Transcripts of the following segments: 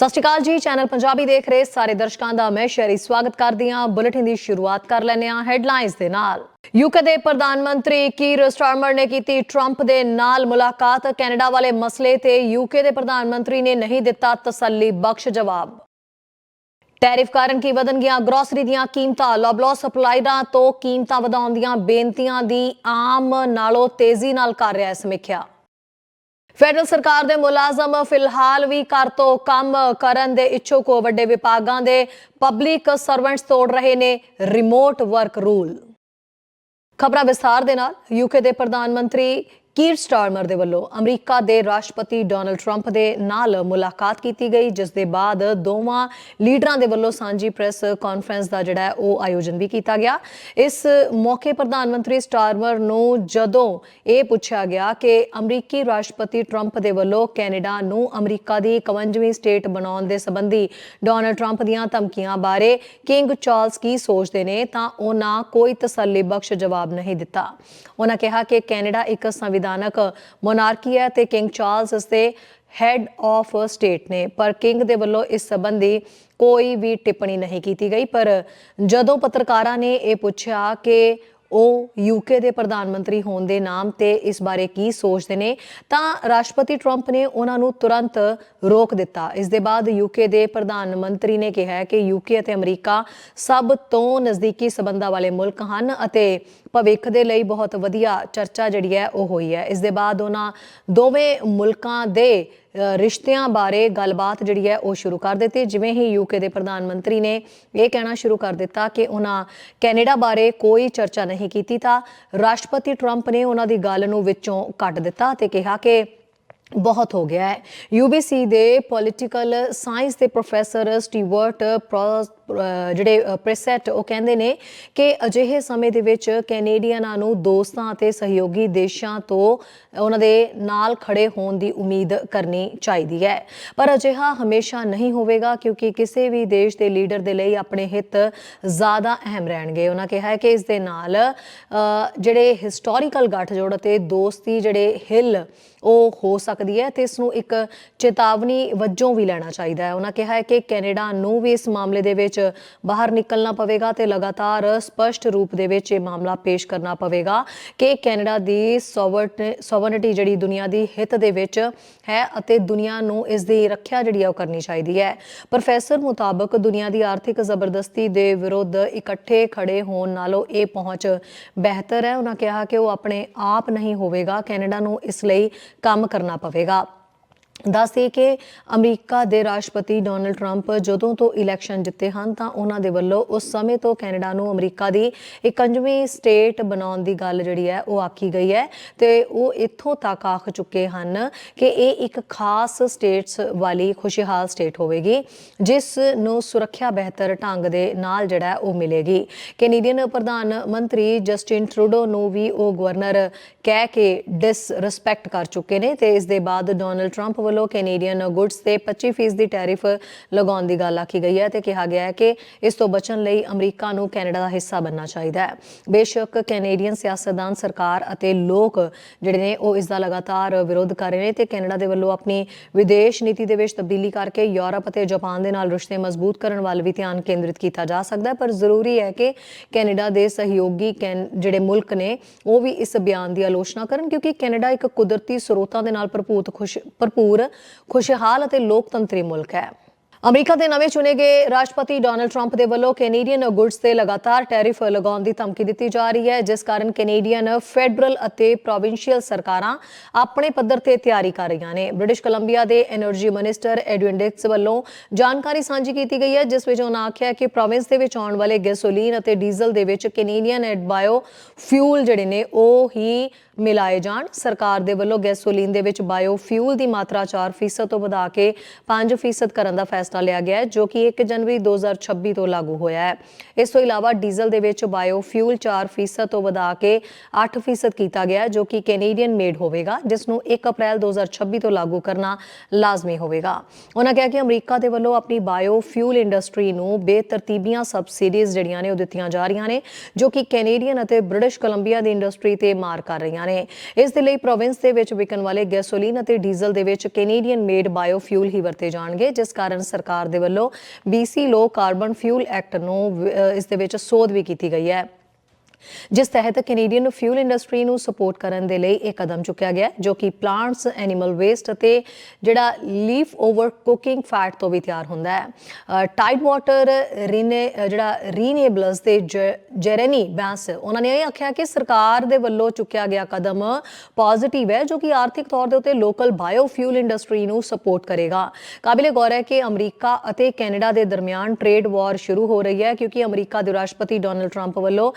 ਸਤਿ ਸ਼੍ਰੀ ਅਕਾਲ ਜੀ, ਚੈਨਲ ਪੰਜਾਬੀ ਦੇਖ ਰਹੇ ਸਾਰੇ ਦਰਸ਼ਕਾਂ ਦਾ ਮੈਂ ਸ਼ਹਿਰੀ ਸਵਾਗਤ ਕਰਦੀ ਹਾਂ। ਬੁਲੇਟਿਨ ਦੀ ਸ਼ੁਰੂਆਤ ਕਰ ਲੈਂਦੇ ਹਾਂ ਹੈਡਲਾਈਨਸ ਦੇ ਨਾਲ। ਯੂਕੇ ਦੇ ਪ੍ਰਧਾਨ ਮੰਤਰੀ ਕੀਰ ਸਟਾਰਮਰ ਨੇ ਕੀਤੀ ਟਰੰਪ ਦੇ ਨਾਲ ਮੁਲਾਕਾਤ। ਕੈਨੇਡਾ ਵਾਲੇ ਮਸਲੇ ਤੇ ਯੂਕੇ ਦੇ ਪ੍ਰਧਾਨ ਮੰਤਰੀ ਨੇ ਨਹੀਂ ਦਿੱਤਾ ਤਸੱਲੀ ਬਖਸ਼ ਜਵਾਬ। ਟੈਰਿਫ ਕਾਰਨ ਕੀ ਵਧਣਗੀਆਂ ਗਰੋਸਰੀ ਦੀਆਂ ਕੀਮਤਾਂ? ਲਬਲੋ ਸਪਲਾਈਰਾਂ ਤੋਂ ਕੀਮਤਾਂ ਵਧਾਉਣ ਦੀਆਂ ਬੇਨਤੀਆਂ ਦੀ ਆਮ ਨਾਲੋਂ ਤੇਜ਼ੀ ਨਾਲ ਕਰ ਰਿਹਾ ਹੈ ਸਮੀਖਿਆ। ਫੈਡਰਲ ਸਰਕਾਰ ਦੇ ਮੁਲਾਜ਼ਮ ਫਿਲਹਾਲ ਵੀ ਘਰ ਤੋਂ ਕੰਮ ਕਰਨ ਦੇ ਇੱਛੁਕ ਹੋ ਵੱਡੇ ਵਿਭਾਗਾਂ ਦੇ ਪਬਲਿਕ ਸਰਵੈਂਟਸ ਤੋੜ ਰਹੇ ਨੇ ਰਿਮੋਟ ਵਰਕ ਰੂਲ ਖਬਰਾਂ ਵਿਸਥਾਰ ਦੇ ਨਾਲ ਯੂਕੇ ਦੇ ਪ੍ਰਧਾਨ ਮੰਤਰੀ ਕੀਰ ਸਟਾਰਮਰ ਦੇ ਵੱਲੋਂ ਅਮਰੀਕਾ ਦੇ ਰਾਸ਼ਟਰਪਤੀ ਡੋਨਲਡ ਟਰੰਪ ਦੇ ਨਾਲ ਮੁਲਾਕਾਤ ਕੀਤੀ ਗਈ, ਜਿਸ ਦੇ ਬਾਅਦ ਦੋਵਾਂ ਲੀਡਰਾਂ ਦੇ ਵੱਲੋਂ ਸਾਂਝੀ ਪ੍ਰੈਸ ਕਾਨਫਰੰਸ ਦਾ ਜਿਹੜਾ ਉਹ ਆਯੋਜਨ ਵੀ ਕੀਤਾ ਗਿਆ। ਇਸ ਮੌਕੇ ਪ੍ਰਧਾਨ ਮੰਤਰੀ ਸਟਾਰਮਰ ਨੂੰ ਜਦੋਂ ਇਹ ਪੁੱਛਿਆ ਗਿਆ ਕਿ ਅਮਰੀਕੀ ਰਾਸ਼ਟਰਪਤੀ ਟਰੰਪ ਦੇ ਵੱਲੋਂ ਕੈਨੇਡਾ ਨੂੰ ਅਮਰੀਕਾ ਦੀ 51ਵੀਂ ਸਟੇਟ ਬਣਾਉਣ ਦੇ ਸੰਬੰਧੀ ਡੋਨਲਡ ਟਰੰਪ ਦੀਆਂ ਧਮਕੀਆਂ ਬਾਰੇ ਕਿੰਗ ਚਾਰਲਸ ਕੀ ਸੋਚਦੇ ਨੇ, ਤਾਂ ਉਹਨਾਂ ਕੋਈ ਤਸੱਲੀ ਬਖਸ਼ ਜਵਾਬ ਨਹੀਂ ਦਿੱਤਾ। ਉਹਨਾਂ ਕਿਹਾ ਕਿ ਕੈਨੇਡਾ ਇੱਕ ਸੰਵਿਧਾਨਕ ਮੋਨਾਰਕੀ ਹੈ ਤੇ ਕਿੰਗ ਚਾਰਲਸ ਇਸ ਦੇ ਹੈਡ ਆਫ ਸਟੇਟ ਨੇ, ਪਰ ਕਿੰਗ ਦੇ ਵੱਲੋਂ ਇਸ ਸੰਬੰਧੀ ਕੋਈ ਵੀ ਟਿੱਪਣੀ ਨਹੀਂ ਕੀਤੀ ਗਈ। ਪਰ ਜਦੋਂ ਪੱਤਰਕਾਰਾਂ ਨੇ ਇਹ ਪੁੱਛਿਆ ਕਿ ਉਹ ਯੂਕੇ ਦੇ ਪ੍ਰਧਾਨ ਮੰਤਰੀ ਹੋਣ ਦੇ ਨਾਮ ਤੇ ਇਸ ਬਾਰੇ ਕੀ ਸੋਚਦੇ ਨੇ, ਤਾਂ ਰਾਸ਼ਟਰਪਤੀ ਟਰੰਪ ਨੇ ਉਹਨਾਂ ਨੂੰ ਤੁਰੰਤ ਰੋਕ ਦਿੱਤਾ। ਇਸ ਦੇ ਬਾਅਦ ਯੂਕੇ ਦੇ ਪ੍ਰਧਾਨ ਮੰਤਰੀ ਨੇ ਕਿਹਾ ਕਿ ਯੂਕੇ ਅਤੇ ਅਮਰੀਕਾ ਸਭ ਤੋਂ ਨਜ਼ਦੀਕੀ ਸਬੰਧਾਂ ਵਾਲੇ ਮੁਲਕ ਹਨ ਅਤੇ ਭਵਿੱਖ ਦੇ ਲਈ ਬਹੁਤ ਵਧੀਆ ਚਰਚਾ ਜਿਹੜੀ ਹੈ ਉਹ ਹੋਈ ਹੈ। ਇਸ ਦੇ ਬਾਅਦ ਉਹਨਾਂ ਦੋਵੇਂ ਮੁਲਕਾਂ ਦੇ ਰਿਸ਼ਤਿਆਂ ਬਾਰੇ ਗੱਲਬਾਤ ਜਿਹੜੀ ਹੈ ਉਹ ਸ਼ੁਰੂ ਕਰ ਦਿੱਤੀ। ਜਿਵੇਂ ਹੀ ਯੂਕੇ ਦੇ ਪ੍ਰਧਾਨ ਮੰਤਰੀ ਨੇ ਇਹ ਕਹਿਣਾ ਸ਼ੁਰੂ ਕਰ ਦਿੱਤਾ ਕਿ ਉਹਨਾਂ ਕੈਨੇਡਾ ਬਾਰੇ ਕੋਈ ਚਰਚਾ ਨਹੀਂ ਕੀਤੀ ਤਾਂ ਰਾਸ਼ਟਰਪਤੀ ਟਰੰਪ ਨੇ ਉਹਨਾਂ ਦੀ ਗੱਲ ਨੂੰ ਵਿੱਚੋਂ ਕੱਟ ਦਿੱਤਾ ਤੇ ਕਿਹਾ ਕਿ ਬਹੁਤ ਹੋ ਗਿਆ ਹੈ। ਯੂਬੀਸੀ ਦੇ ਪੋਲਿਟੀਕਲ ਸਾਇੰਸ ਦੇ ਪ੍ਰੋਫੈਸਰ ਸਟੀਵਰਟ ਪ੍ਰੋਸ ਜਿਹੜੇ, ਅਹ ਪ੍ਰੈਸੈਟ ਉਹ ਕਹਿੰਦੇ ਨੇ ਕਿ ਅਜਿਹੇ ਸਮੇਂ ਦੇ ਵਿੱਚ ਕੈਨੇਡੀਅਨਾਂ ਨੂੰ ਦੋਸਤਾਂ ਅਤੇ ਸਹਿਯੋਗੀ ਦੇਸ਼ਾਂ ਤੋਂ ਉਹਨਾਂ ਦੇ ਨਾਲ ਖੜੇ ਹੋਣ ਦੀ ਉਮੀਦ ਕਰਨੀ ਚਾਹੀਦੀ ਹੈ। ਪਰ ਅਜਿਹਾ ਹਮੇਸ਼ਾ ਨਹੀਂ ਹੋਵੇਗਾ ਕਿਉਂਕਿ ਕਿਸੇ ਵੀ ਦੇਸ਼ ਦੇ ਲੀਡਰ ਦੇ ਲਈ ਆਪਣੇ ਹਿੱਤ ਜ਼ਿਆਦਾ ਅਹਿਮ ਰਹਿਣਗੇ। ਉਹਨਾਂ ਕਿਹਾ ਕਿ ਇਸ ਦੇ ਨਾਲ ਜਿਹੜੇ ਹਿਸਟੋਰੀਕਲ ਗੱਠਜੋੜ ਅਤੇ ਦੋਸਤੀ ਜਿਹੜੇ ਹਿੱਲ ਉਹ ਹੋ ਸਕਦੀ ਹੈ ਤੇ ਇਸ ਨੂੰ ਇੱਕ ਚੇਤਾਵਨੀ ਵਜੋਂ ਵੀ ਲੈਣਾ ਚਾਹੀਦਾ ਹੈ। ਉਹਨਾਂ ਕਿਹਾ ਹੈ ਕਿ ਕੈਨੇਡਾ ਨੂੰ ਵੀ ਇਸ ਮਾਮਲੇ ਦੇ ਵਿੱਚ ਬਾਹਰ ਨਿਕਲਣਾ ਪਵੇਗਾ ਤੇ ਲਗਾਤਾਰ ਸਪਸ਼ਟ ਰੂਪ ਦੇ ਵਿੱਚ ਇਹ ਮਾਮਲਾ ਪੇਸ਼ ਕਰਨਾ ਪਵੇਗਾ ਕਿ ਕੈਨੇਡਾ ਦੀ ਸੋਵਰਨਿਟੀ ਜਿਹੜੀ ਦੁਨੀਆ ਦੀ ਹਿੱਤ ਦੇ ਵਿੱਚ ਹੈ ਅਤੇ ਦੁਨੀਆ ਨੂੰ ਇਸ ਦੀ ਰੱਖਿਆ ਜਿਹੜੀ ਹੈ ਉਹ ਕਰਨੀ ਚਾਹੀਦੀ ਹੈ। ਪ੍ਰੋਫੈਸਰ ਮੁਤਾਬਕ ਦੁਨੀਆ ਦੀ ਆਰਥਿਕ ਜ਼ਬਰਦਸਤੀ ਦੇ ਵਿਰੁੱਧ ਇਕੱਠੇ ਖੜੇ ਹੋਣ ਨਾਲੋਂ ਇਹ ਪਹੁੰਚ ਬਿਹਤਰ ਹੈ। ਉਹਨਾਂ ਕਿਹਾ ਕਿ ਉਹ ਆਪਣੇ ਆਪ ਨਹੀਂ ਹੋਵੇਗਾ। ਕੈਨੇਡਾ ਨੂੰ ਇਸ ਲਈ ਕੰਮ ਕਰਨਾ ਪਵੇਗਾ। ਦੱਸਦੇ ਕਿ ਅਮਰੀਕਾ ਦੇ ਰਾਸ਼ਟਰਪਤੀ ਡੋਨਲਡ ਟਰੰਪ ਜਦੋਂ ਤੋਂ ਇਲੈਕਸ਼ਨ ਜਿੱਤੇ ਹਨ ਤਾਂ ਉਹਨਾਂ ਦੇ ਵੱਲੋਂ ਉਸ ਸਮੇਂ ਤੋਂ ਕੈਨੇਡਾ ਨੂੰ ਅਮਰੀਕਾ ਦੀ 51ਵੀਂ ਸਟੇਟ ਬਣਾਉਣ ਦੀ ਗੱਲ ਜਿਹੜੀ ਹੈ ਉਹ ਆਖੀ ਗਈ ਹੈ ਤੇ ਉਹ ਇੱਥੋਂ ਤੱਕ ਆਖ ਚੁੱਕੇ ਹਨ ਕਿ ਇਹ ਇੱਕ ਖਾਸ ਸਟੇਟਸ ਵਾਲੀ ਖੁਸ਼ਹਾਲ ਸਟੇਟ ਹੋਵੇਗੀ, ਜਿਸ ਨੂੰ ਸੁਰੱਖਿਆ ਬਿਹਤਰ ਢੰਗ ਦੇ ਨਾਲ ਜਿਹੜਾ ਉਹ ਮਿਲੇਗੀ। ਕੈਨੇਡੀਅਨ ਪ੍ਰਧਾਨ ਮੰਤਰੀ ਜਸਟਿਨ ਟਰੂਡੋ ਨੂੰ ਵੀ ਉਹ ਗਵਰਨਰ ਕਹਿ ਕੇ ਡਿਸਰੈਸਪੈਕਟ ਕਰ ਚੁੱਕੇ ਨੇ ਤੇ ਇਸ ਦੇ ਬਾਅਦ ਡੋਨਲਡ ਟਰੰਪ ਵੱਲੋਂ ਕੈਨੇਡੀਅਨ ਗੁੱਡਸ ਤੇ 25% ਦੀ ਟੈਰਿਫ ਲਗਾਉਣ ਦੀ ਗੱਲ ਆਖੀ ਗਈ ਹੈ ਤੇ ਕਿਹਾ ਗਿਆ ਹੈ ਕਿ ਇਸ ਤੋਂ ਬਚਣ ਲਈ ਅਮਰੀਕਾ ਨੂੰ ਕੈਨੇਡਾ ਦਾ ਹਿੱਸਾ ਬਣਨਾ ਚਾਹੀਦਾ ਹੈ। ਬੇਸ਼ੱਕ ਕੈਨੇਡੀਅਨ ਸਿਆਸਤਦਾਨ ਸਰਕਾਰ ਅਤੇ ਲੋਕ ਜਿਹੜੇ ਨੇ ਉਹ ਇਸ ਦਾ ਲਗਾਤਾਰ ਵਿਰੋਧ ਕਰ ਰਹੇ ਨੇ ਤੇ ਕੈਨੇਡਾ ਦੇ ਵੱਲੋਂ ਆਪਣੀ ਵਿਦੇਸ਼ ਨੀਤੀ ਦੇ ਵਿੱਚ ਤਬਦੀਲੀ ਕਰਕੇ ਯੂਰਪ ਅਤੇ ਜਾਪਾਨ ਦੇ ਨਾਲ ਰਿਸ਼ਤੇ ਮਜ਼ਬੂਤ ਕਰਨ ਵੱਲ ਵੀ ਧਿਆਨ ਕੇਂਦਰਿਤ ਕੀਤਾ ਜਾ ਸਕਦਾ ਹੈ। ਪਰ ਜ਼ਰੂਰੀ ਹੈ ਕਿ ਕੈਨੇਡਾ ਦੇ ਸਹਿਯੋਗੀ ਕੈਨ- ਜਿਹੜੇ ਮੁਲਕ ਨੇ ਉਹ ਵੀ ਇਸ ਬਿਆਨ ਦੀ ਆਲੋਚਨਾ ਕਰਨ ਕਿਉਂਕਿ ਕੈਨੇਡਾ ਇੱਕ ਕੁਦਰਤੀ ਸਰੋਤਾਂ ਦੇ ਨਾਲ ਭਰਪੂਰ ਖੁਸ਼ ਭਰਪੂਰ ਖੁਸ਼ਹਾਲ ਅਤੇ ਲੋਕਤੰਤਰੀ ਮੁਲਕ ਹੈ। ਅਮਰੀਕਾ ਦੇ ਨਵੇਂ ਚੁਣੇ ਗਏ ਰਾਸ਼ਟਰਪਤੀ ਡੋਨਲਡ ਟਰੰਪ ਦੇ ਵੱਲੋਂ ਕੈਨੇਡੀਅਨ ਗੁੱਡਸ ਤੇ ਲਗਾਤਾਰ ਟੈਰਿਫ ਲਗਾਉਣ ਦੀ ਧਮਕੀ ਦਿੱਤੀ ਜਾ ਰਹੀ ਹੈ, ਜਿਸ ਕਾਰਨ ਕੈਨੇਡੀਅਨ ਫੈਡਰਲ ਅਤੇ ਪ੍ਰੋਵਿੰਸ਼ੀਅਲ ਸਰਕਾਰਾਂ ਆਪਣੇ ਪੱਧਰ ਤੇ ਤਿਆਰੀ ਕਰ ਰਹੀਆਂ ਨੇ। ਬ੍ਰਿਟਿਸ਼ ਕੋਲੰਬੀਆ ਦੇ એનર્ਜੀ ਮਿਨਿਸਟਰ ਐਡਵਿਨ ਡਿਕਸ ਵੱਲੋਂ ਜਾਣਕਾਰੀ ਸਾਂਝੀ ਕੀਤੀ ਗਈ ਹੈ, ਜਿਸ ਵਿੱਚ ਉਹਨਾਂ ਆਖਿਆ ਕਿ ਪ੍ਰੋਵਿੰਸ ਦੇ ਵਿੱਚ ਆਉਣ ਵਾਲੇ ਗੈਸੋਲੀਨ ਅਤੇ ਡੀਜ਼ਲ ਦੇ ਵਿੱਚ ਕੈਨੇਡੀਅਨ ਐਂਡ ਬਾਇਓ ਫਿਊਲ ਜਿਹੜੇ ਨੇ, ਉਹ ਹੀ ਮਿਲਾਏ ਜਾਣ। ਸਰਕਾਰ ਦੇ ਵੱਲੋਂ ਗੈਸੋਲੀਨ ਦੇ ਵਿੱਚ ਬਾਇਓ ਫਿਊਲ ਦੀ ਮਾਤਰਾ 4% ਤੋਂ ਵਧਾ ਕੇ 5% ਕਰਨ ਦਾ ਫੈਸਲਾ ਫੈਸਲਾ ਲਿਆ ਗਿਆ ਹੈ, ਜੋ ਕਿ 1 ਜਨਵਰੀ 2026 ਤੋਂ ਲਾਗੂ ਹੋਇਆ ਹੈ। ਇਸ ਤੋਂ ਇਲਾਵਾ ਡੀਜ਼ਲ ਦੇ ਵਿੱਚ ਬਾਇਓ ਫਿਊਲ 4% ਤੋਂ ਵਧਾ ਕੇ 8% ਕੀਤਾ ਗਿਆ ਜੋ ਕਿ ਕੈਨੇਡੀਅਨ ਮੇਡ ਹੋਵੇਗਾ, ਜਿਸ ਨੂੰ 1 ਅਪ੍ਰੈਲ 2026 ਤੋਂ ਲਾਗੂ ਕਰਨਾ ਲਾਜ਼ਮੀ ਹੋਵੇਗਾ। ਉਹਨਾਂ ਕਿਹਾ ਕਿ ਅਮਰੀਕਾ ਦੇ ਵੱਲੋਂ ਆਪਣੀ ਬਾਇਓ ਇੰਡਸਟਰੀ ਨੂੰ ਬੇਤਰਤੀਬੀਆਂ ਸਬਸਿਡੀਜ਼ ਜਿਹੜੀਆਂ ਨੇ ਉਹ ਦਿੱਤੀਆਂ ਜਾ ਰਹੀਆਂ ਨੇ, ਜੋ ਕਿ ਕੈਨੇਡੀਅਨ ਅਤੇ ਬ੍ਰਿਟਿਸ਼ ਕੋਲੰਬੀਆ ਦੀ ਇੰਡਸਟਰੀ ਤੇ ਮਾਰ ਕਰ ਰਹੀਆਂ ਨੇ। ਇਸ ਦੇ ਲਈ ਪ੍ਰੋਵਿੰਸ ਦੇ ਵਿੱਚ ਵਿਕਣ ਵਾਲੇ ਗੈਸੋਲੀਨ ਅਤੇ ਡੀਜ਼ਲ ਦੇ ਵਿੱਚ ਕੈਨੇਡੀਅਨ ਮੇਡ ਬਾਇਓ ਫਿਊਲ ਹੀ ਵਰਤੇ ਜਾਣਗੇ, ਜਿਸ ਕਾਰਨ ਸਰਕਾਰ ਦੇ ਵੱਲੋਂ BC low carbon fuel act ਨੂੰ ਅਹ, ਇਸ ਦੇ ਵਿੱਚ ਸੋਧ ਵੀ ਕੀਤੀ ਗਈ ਹੈ। ਜਿਸ ਤਹਿਤ ਕੈਨੇਡੀਅਨ ਫਿਊਲ ਇੰਡਸਟਰੀ ਨੂੰ ਸਪੋਰਟ ਕਰਨ ਦੇ ਲਈ ਇਹ ਕਦਮ ਚੁੱਕਿਆ ਗਿਆ ਜੋ ਕਿ ਪਲਾਂਟਸ ਐਨੀਮਲ ਵੇਸਟ ਅਤੇ ਜਿਹੜਾ ਲੀਫ ਓਵਰ ਕੁਕਿੰਗ ਫੈਟ ਤੋਂ ਵੀ ਤਿਆਰ ਹੁੰਦਾ ਹੈ। ਟਾਈਡ ਵਾਟਰ ਰੀਨੇ ਜਿਹੜਾ ਰੀਨੇਬਲਰਸ ਤੇ ਜੈਰੇਨੀ ਬੈਂਸ ਉਹਨਾਂ ਨੇ ਇਹ ਆਖਿਆ ਕਿ ਸਰਕਾਰ ਦੇ ਵੱਲੋਂ ਚੁੱਕਿਆ ਗਿਆ ਕਦਮ ਪੋਜ਼ਿਟਿਵ ਹੈ, ਜੋ ਕਿ ਆਰਥਿਕ ਤੌਰ ਦੇ ਉੱਤੇ ਲੋਕਲ ਬਾਇਓ ਫਿਊਲ ਇੰਡਸਟਰੀ ਨੂੰ ਸਪੋਰਟ ਕਰੇਗਾ। ਕਾਬਿਲੇ ਗੌਰ ਹੈ ਕਿ ਅਮਰੀਕਾ ਅਤੇ ਕੈਨੇਡਾ ਦੇ ਦਰਮਿਆਨ ਟ੍ਰੇਡ ਵਾਰ ਸ਼ੁਰੂ ਹੋ ਰਹੀ ਹੈ, ਕਿਉਂਕਿ ਅਮਰੀਕਾ ਦੇ ਰਾਸ਼ਟਰਪਤੀ ਡੋਨਲਡ ਟਰੰਪ ਵੱਲੋਂ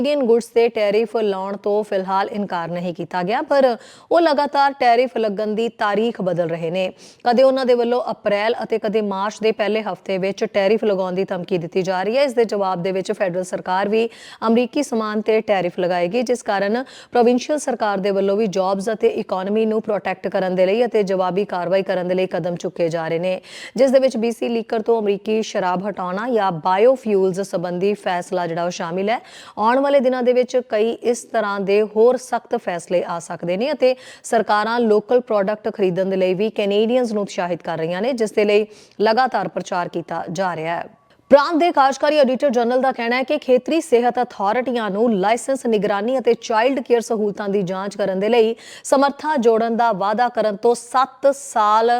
ਕੈਨੇਡੀਅਨ ਗੁੱਡਸ ਤੇ ਟੈਰਿਫ ਲਾਉਣ ਤੋਂ ਫਿਲਹਾਲ ਇਨਕਾਰ ਨਹੀਂ ਕੀਤਾ ਗਿਆ, ਪਰ ਉਹ ਲਗਾਤਾਰ ਟੈਰਿਫ ਲੱਗਣ ਦੀ ਤਾਰੀਖ ਬਦਲ ਰਹੇ ਨੇ। ਕਦੇ ਉਹਨਾਂ ਦੇ ਵੱਲੋਂ ਅਪ੍ਰੈਲ ਅਤੇ ਕਦੇ ਮਾਰਚ ਦੇ ਪਹਿਲੇ ਹਫ਼ਤੇ ਵਿੱਚ ਟੈਰਿਫ ਲਗਾਉਣ ਦੀ ਧਮਕੀ ਦਿੱਤੀ ਜਾ ਰਹੀ ਹੈ। ਇਸ ਦੇ ਜਵਾਬ ਦੇ ਵਿੱਚ ਫੈਡਰਲ ਸਰਕਾਰ ਵੀ ਅਮਰੀਕੀ ਸਮਾਨ ਤੇ ਟੈਰਿਫ ਲਗਾਏਗੀ, ਜਿਸ ਕਾਰਨ ਪ੍ਰੋਵਿੰਸ਼ੀਅਲ ਸਰਕਾਰ ਦੇ ਵੱਲੋਂ ਵੀ ਜੌਬਸ ਅਤੇ ਇਕਨੋਮੀ ਨੂੰ ਪ੍ਰੋਟੈਕਟ ਕਰਨ ਦੇ ਲਈ ਅਤੇ ਜਵਾਬੀ ਕਾਰਵਾਈ ਕਰਨ ਦੇ ਲਈ ਕਦਮ ਚੁੱਕੇ ਜਾ ਰਹੇ ਨੇ। ਜਿਸ ਦੇ ਵਿੱਚ ਬੀਸੀ ਲੀਕਰ ਤੋਂ ਅਮਰੀਕੀ ਸ਼ਰਾਬ ਹਟਾਉਣਾ ਜਾਂ ਬਾਇਓ ਬਾਇਓਫਿਊਲਸ ਸੰਬੰਧੀ ਫੈਸਲਾ ਜਿਹੜਾ ਉਹ ਸ਼ਾਮਿਲ ਹੈ। ਆਉਣ ਵਾਲੇ ਦਿਨਾਂ ਦੇ ਵਿੱਚ ਕਈ ਇਸ ਤਰ੍ਹਾਂ ਦੇ ਹੋਰ ਸਖਤ ਫੈਸਲੇ ਆ ਸਕਦੇ ਨੇ ਅਤੇ ਸਰਕਾਰਾਂ ਲੋਕਲ ਪ੍ਰੋਡਕਟ ਖਰੀਦਣ ਦੇ ਲਈ ਵੀ ਕੈਨੇਡੀਅਨਸ ਨੂੰ ਉਤਸ਼ਾਹਿਤ ਕਰ ਰਹੀਆਂ ਨੇ, ਜਿਸ ਦੇ ਲਈ ਲਗਾਤਾਰ ਪ੍ਰਚਾਰ ਕੀਤਾ ਜਾ ਰਿਹਾ ਹੈ। ਪ੍ਰਾਂਤ ਦੇ ਕਾਰਜਕਾਰੀ ਆਡੀਟਰ ਜਨਰਲ ਦਾ ਕਹਿਣਾ ਹੈ ਕਿ ਖੇਤਰੀ ਸਿਹਤ ਅਥਾਰਟੀਆਂ ਨੂੰ ਲਾਇਸੈਂਸ, ਨਿਗਰਾਨੀ ਅਤੇ ਚਾਈਲਡ ਕੇਅਰ ਸਹੂਲਤਾਂ ਦੀ ਜਾਂਚ ਕਰਨ ਦੇ ਲਈ ਸਮਰੱਥਾ ਜੋੜਨ ਦਾ ਵਾਅਦਾ ਕਰਨ ਤੋਂ 7 ਸਾਲ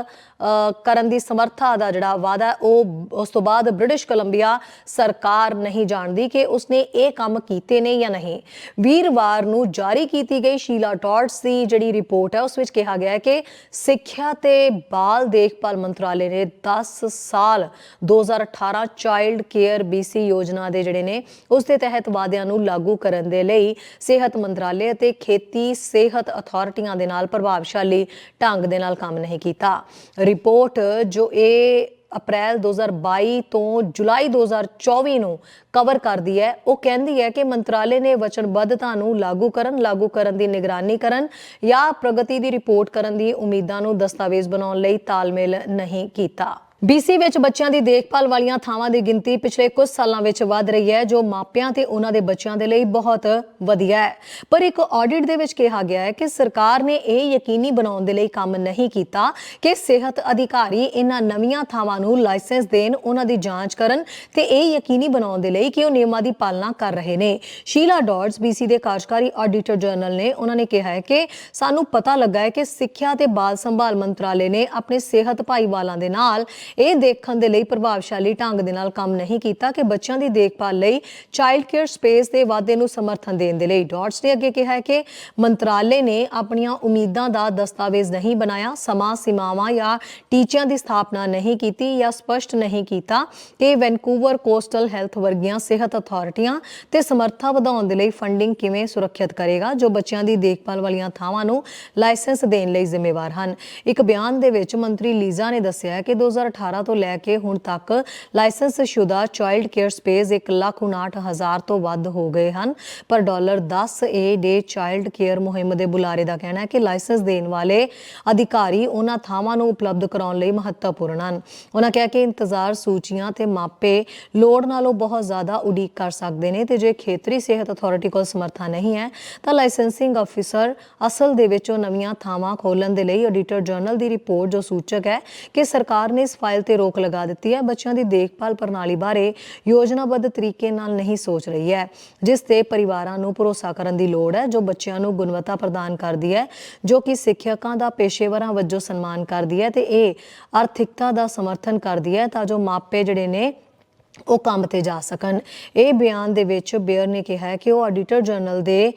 ਕਰਨ ਦੀ ਸਮਰੱਥਾ ਦਾ ਜਿਹੜਾ ਵਾਅਦਾ ਉਹ ਉਸ ਤੋਂ ਬਾਅਦ ਬ੍ਰਿਟਿਸ਼ ਕੋਲੰਬੀਆ ਸਰਕਾਰ ਨਹੀਂ ਜਾਣਦੀ ਕਿ ਉਸਨੇ ਇਹ ਕੰਮ ਕੀਤੇ ਨੇ ਜਾਂ ਨਹੀਂ। ਵੀਰਵਾਰ ਨੂੰ ਜਾਰੀ ਕੀਤੀ ਗਈ ਸ਼ੀਲਾ ਟਾਰਟਸ ਦੀ ਜਿਹੜੀ ਰਿਪੋਰਟ ਹੈ, ਉਸ ਵਿੱਚ ਕਿਹਾ ਗਿਆ ਹੈ ਕਿ ਸਿੱਖਿਆ ਤੇ ਬਾਲ ਦੇਖਭਾਲ ਮੰਤਰਾਲੇ ਨੇ 10 ਸਾਲ 2018 ਚਾਈਲਡ ਕੇਅਰ BC ਯੋਜਨਾ ਦੇ ਜਿਹੜੇ ਨੇ, ਉਸ ਦੇ ਤਹਿਤ ਵਾਅਦਿਆਂ ਨੂੰ ਲਾਗੂ ਕਰਨ ਦੇ ਲਈ ਸਿਹਤ ਮੰਤਰਾਲੇ ਅਤੇ ਖੇਤੀ ਸਿਹਤ ਅਥਾਰਟੀਆਂ ਦੇ ਨਾਲ ਪ੍ਰਭਾਵਸ਼ਾਲੀ ਢੰਗ ਦੇ ਨਾਲ ਕੰਮ ਨਹੀਂ ਕੀਤਾ। ਰਿਪੋਰਟ ਜੋ ਇਹ ਅਪ੍ਰੈਲ 2022 ਤੋਂ ਜੁਲਾਈ 2024 ਨੂੰ ਕਵਰ ਕਰਦੀ ਹੈ, ਉਹ ਕਹਿੰਦੀ ਹੈ ਕਿ ਮੰਤਰਾਲੇ ਨੇ ਵਚਨਬੱਧਤਾ ਨੂੰ ਲਾਗੂ ਕਰਨ ਲਾਗੂ ਕਰਨ ਦੀ ਨਿਗਰਾਨੀ ਕਰਨ ਜਾਂ ਪ੍ਰਗਤੀ ਦੀ ਰਿਪੋਰਟ ਕਰਨ ਦੀ ਉਮੀਦਾਂ ਨੂੰ ਦਸਤਾਵੇਜ਼ ਬਣਾਉਣ ਲਈ ਤਾਲਮੇਲ ਨਹੀਂ ਕੀਤਾ। BC ਵਿੱਚ ਬੱਚਿਆਂ ਦੀ ਦੇਖਭਾਲ ਵਾਲੀਆਂ ਥਾਵਾਂ ਦੀ ਗਿਣਤੀ ਪਿਛਲੇ ਕੁਝ ਸਾਲਾਂ ਵਿੱਚ ਵਧ ਰਹੀ ਹੈ, ਜੋ ਮਾਪਿਆਂ ਤੇ ਉਹਨਾਂ ਦੇ ਬੱਚਿਆਂ ਦੇ ਲਈ ਬਹੁਤ ਵਧੀਆ ਹੈ। ਪਰ ਇੱਕ ਆਡਿਟ ਦੇ ਵਿੱਚ ਕਿਹਾ ਗਿਆ ਹੈ ਕਿ ਸਰਕਾਰ ਨੇ ਇਹ ਯਕੀਨੀ ਬਣਾਉਣ ਦੇ ਲਈ ਕੰਮ ਨਹੀਂ ਕੀਤਾ ਕਿ ਸਿਹਤ ਅਧਿਕਾਰੀ ਇਹਨਾਂ ਨਵੀਆਂ ਥਾਵਾਂ ਨੂੰ ਲਾਇਸੈਂਸ ਦੇਣ, ਉਹਨਾਂ ਦੀ ਜਾਂਚ ਕਰਨ ਤੇ ਇਹ ਯਕੀਨੀ ਬਣਾਉਣ ਦੇ ਲਈ ਕਿ ਉਹ ਨਿਯਮਾਂ ਦੀ ਪਾਲਣਾ ਕਰ ਰਹੇ ਨੇ। ਸ਼ੀਲਾ ਡਾਟਸ BC ਦੇ ਕਾਰਜਕਾਰੀ ਆਡੀਟਰ ਜਨਰਲ ਨੇ ਉਹਨਾਂ ਨੇ ਕਿਹਾ ਹੈ ਕਿ ਸਾਨੂੰ ਪਤਾ ਲੱਗਾ ਹੈ ਕਿ ਸਿੱਖਿਆ ਤੇ ਬਾਲ ਸੰਭਾਲ ਮੰਤਰਾਲੇ ਨੇ ਆਪਣੇ ਸਿਹਤ ਭਾਈਵਾਲਾਂ ਦੇ ਨਾਲ ਇਹ ਦੇਖਣ ਦੇ ਲਈ ਪ੍ਰਭਾਵਸ਼ਾਲੀ ਢੰਗ ਦੇ ਨਾਲ ਕੰਮ ਨਹੀਂ ਕੀਤਾ ਕਿ ਬੱਚਿਆਂ ਦੀ ਦੇਖਭਾਲ ਲਈ ਚਾਈਲਡ ਕੇਅਰ ਸਪੇਸ ਦੇ ਵਾਧੇ ਨੂੰ ਸਮਰਥਨ ਦੇਣ ਦੇ ਲਈ। ਡਾਟਸ ਨੇ ਅੱਗੇ ਕਿਹਾ ਹੈ ਕਿ ਮੰਤਰਾਲੇ ਨੇ ਆਪਣੀਆਂ ਉਮੀਦਾਂ ਦਾ ਦਸਤਾਵੇਜ਼ ਨਹੀਂ ਬਣਾਇਆ, ਸਮਾਂ, ਸੀਮਾਵਾਂ ਜਾਂ ਟੀਚਿਆਂ ਦੀ ਸਥਾਪਨਾ ਨਹੀਂ ਕੀਤੀ ਜਾਂ ਸਪਸ਼ਟ ਨਹੀਂ ਕੀਤਾ ਕਿ ਵੈਨਕੂਵਰ ਕੋਸਟਲ ਹੈਲਥ ਵਰਗੀਆਂ ਸਿਹਤ ਅਥਾਰਟੀਆਂ ਤੇ ਸਮਰੱਥਾ ਵਧਾਉਣ ਦੇ ਲਈ ਫੰਡਿੰਗ ਕਿਵੇਂ ਸੁਰੱਖਿਅਤ ਕਰੇਗਾ, ਜੋ ਬੱਚਿਆਂ ਦੀ ਦੇਖਭਾਲ ਵਾਲੀਆਂ ਥਾਵਾਂ ਨੂੰ ਲਾਇਸੈਂਸ ਦੇਣ ਲਈ ਜ਼ਿੰਮੇਵਾਰ ਹਨ। ਇੱਕ ਬਿਆਨ ਦੇ ਵਿੱਚ ਮੰਤਰੀ ਲੀਜ਼ਾ ਨੇ ਦੱਸਿਆ ਹੈ ਕਿ 2018 ਤੋਂ ਲੈ ਕੇ ਹੁਣ ਤੱਕ ਲਾਇਸੈਂਸ ਸ਼ੁਦਾ ਚਾਈਲਡ ਕੇਅਰ ਸਪੇਸ 1,59,000 ਤੋਂ ਵੱਧ ਹੋ ਗਏ ਹਨ। ਪਰ dollar 10 a day child care ਮੁਹਿੰਮ ਦੇ ਬੁਲਾਰੇ ਦਾ ਕਹਿਣਾ ਹੈ ਕਿ ਲਾਇਸੈਂਸ ਦੇਣ ਵਾਲੇ ਅਧਿਕਾਰੀ ਉਹਨਾਂ ਥਾਵਾਂ ਨੂੰ ਉਪਲਬਧ ਕਰਾਉਣ ਲਈ ਮਹੱਤਵਪੂਰਨ ਹਨ। ਉਹਨਾਂ ਕਿਹਾ ਕਿ ਇੰਤਜ਼ਾਰ ਸੂਚੀਆਂ ਤੇ ਮਾਪੇ ਲੋੜ ਨਾਲੋਂ ਬਹੁਤ ਜ਼ਿਆਦਾ ਉਡੀਕ ਕਰ ਸਕਦੇ ਨੇ ਤੇ ਜੇ ਖੇਤਰੀ ਸਿਹਤ ਅਥਾਰਟੀ ਕੋਲ ਸਮਰਥਾ ਨਹੀਂ ਹੈ ਤਾਂ ਲਾਇਸੈਂਸਿੰਗ ਅਫੀਸਰ ਅਸਲ ਦੇ ਵਿੱਚ ਉਹ ਨਵੀਆਂ ਥਾਵਾਂ ਖੋਲਣ ਦੇ ਲਈ ਆਡੀਟਰ ਜਨਰਲ ਦੀ ਰਿਪੋਰਟ ਜੋ ਸੂਚਕ ਹੈ ਕਿ ਸਰਕਾਰ ਨੇ ਇਸ ਫਾਈਲ ਤੇ ਰੋਕ ਲਗਾ ਦਿੱਤੀ ਹੈ। ਬੱਚਿਆਂ ਦੀ ਦੇਖਭਾਲ ਪ੍ਰਣਾਲੀ ਬਾਰੇ ਯੋਜਨਾਬੱਧ ਤਰੀਕੇ ਨਾਲ ਨਹੀਂ ਸੋਚ ਰਹੀ ਹੈ। ਜਿਸ ਤੇ ਪਰਿਵਾਰਾਂ ਨੂੰ ਭਰੋਸਾ ਕਰਨ ਦੀ ਲੋੜ ਹੈ, ਜੋ ਬੱਚਿਆਂ ਨੂੰ ਗੁਣਵੱਤਾ ਪ੍ਰਦਾਨ ਕਰਦੀ ਹੈ, ਜੋ ਕਿ ਸਿੱਖਿਅਕਾਂ ਦਾ ਪੇਸ਼ੇਵਰਾਂ ਵਜੋਂ ਸਨਮਾਨ ਕਰਦੀ ਹੈ ਤੇ ਇਹ ਆਰਥਿਕਤਾ ਦਾ ਸਮਰਥਨ ਕਰਦੀ ਹੈ ਤਾਂ ਜੋ ਮਾਪੇ ਜਿਹੜੇ ਨੇ ਉਹ ਕੰਮ ਤੇ ਜਾ ਸਕਣ। ਇਹ ਬਿਆਨ ਦੇ ਵਿੱਚ ਬੇਅਰ ਨੇ ਕਿਹਾ ਕਿ ਉਹ ਆਡੀਟਰ ਜਨਰਲ ਦੇ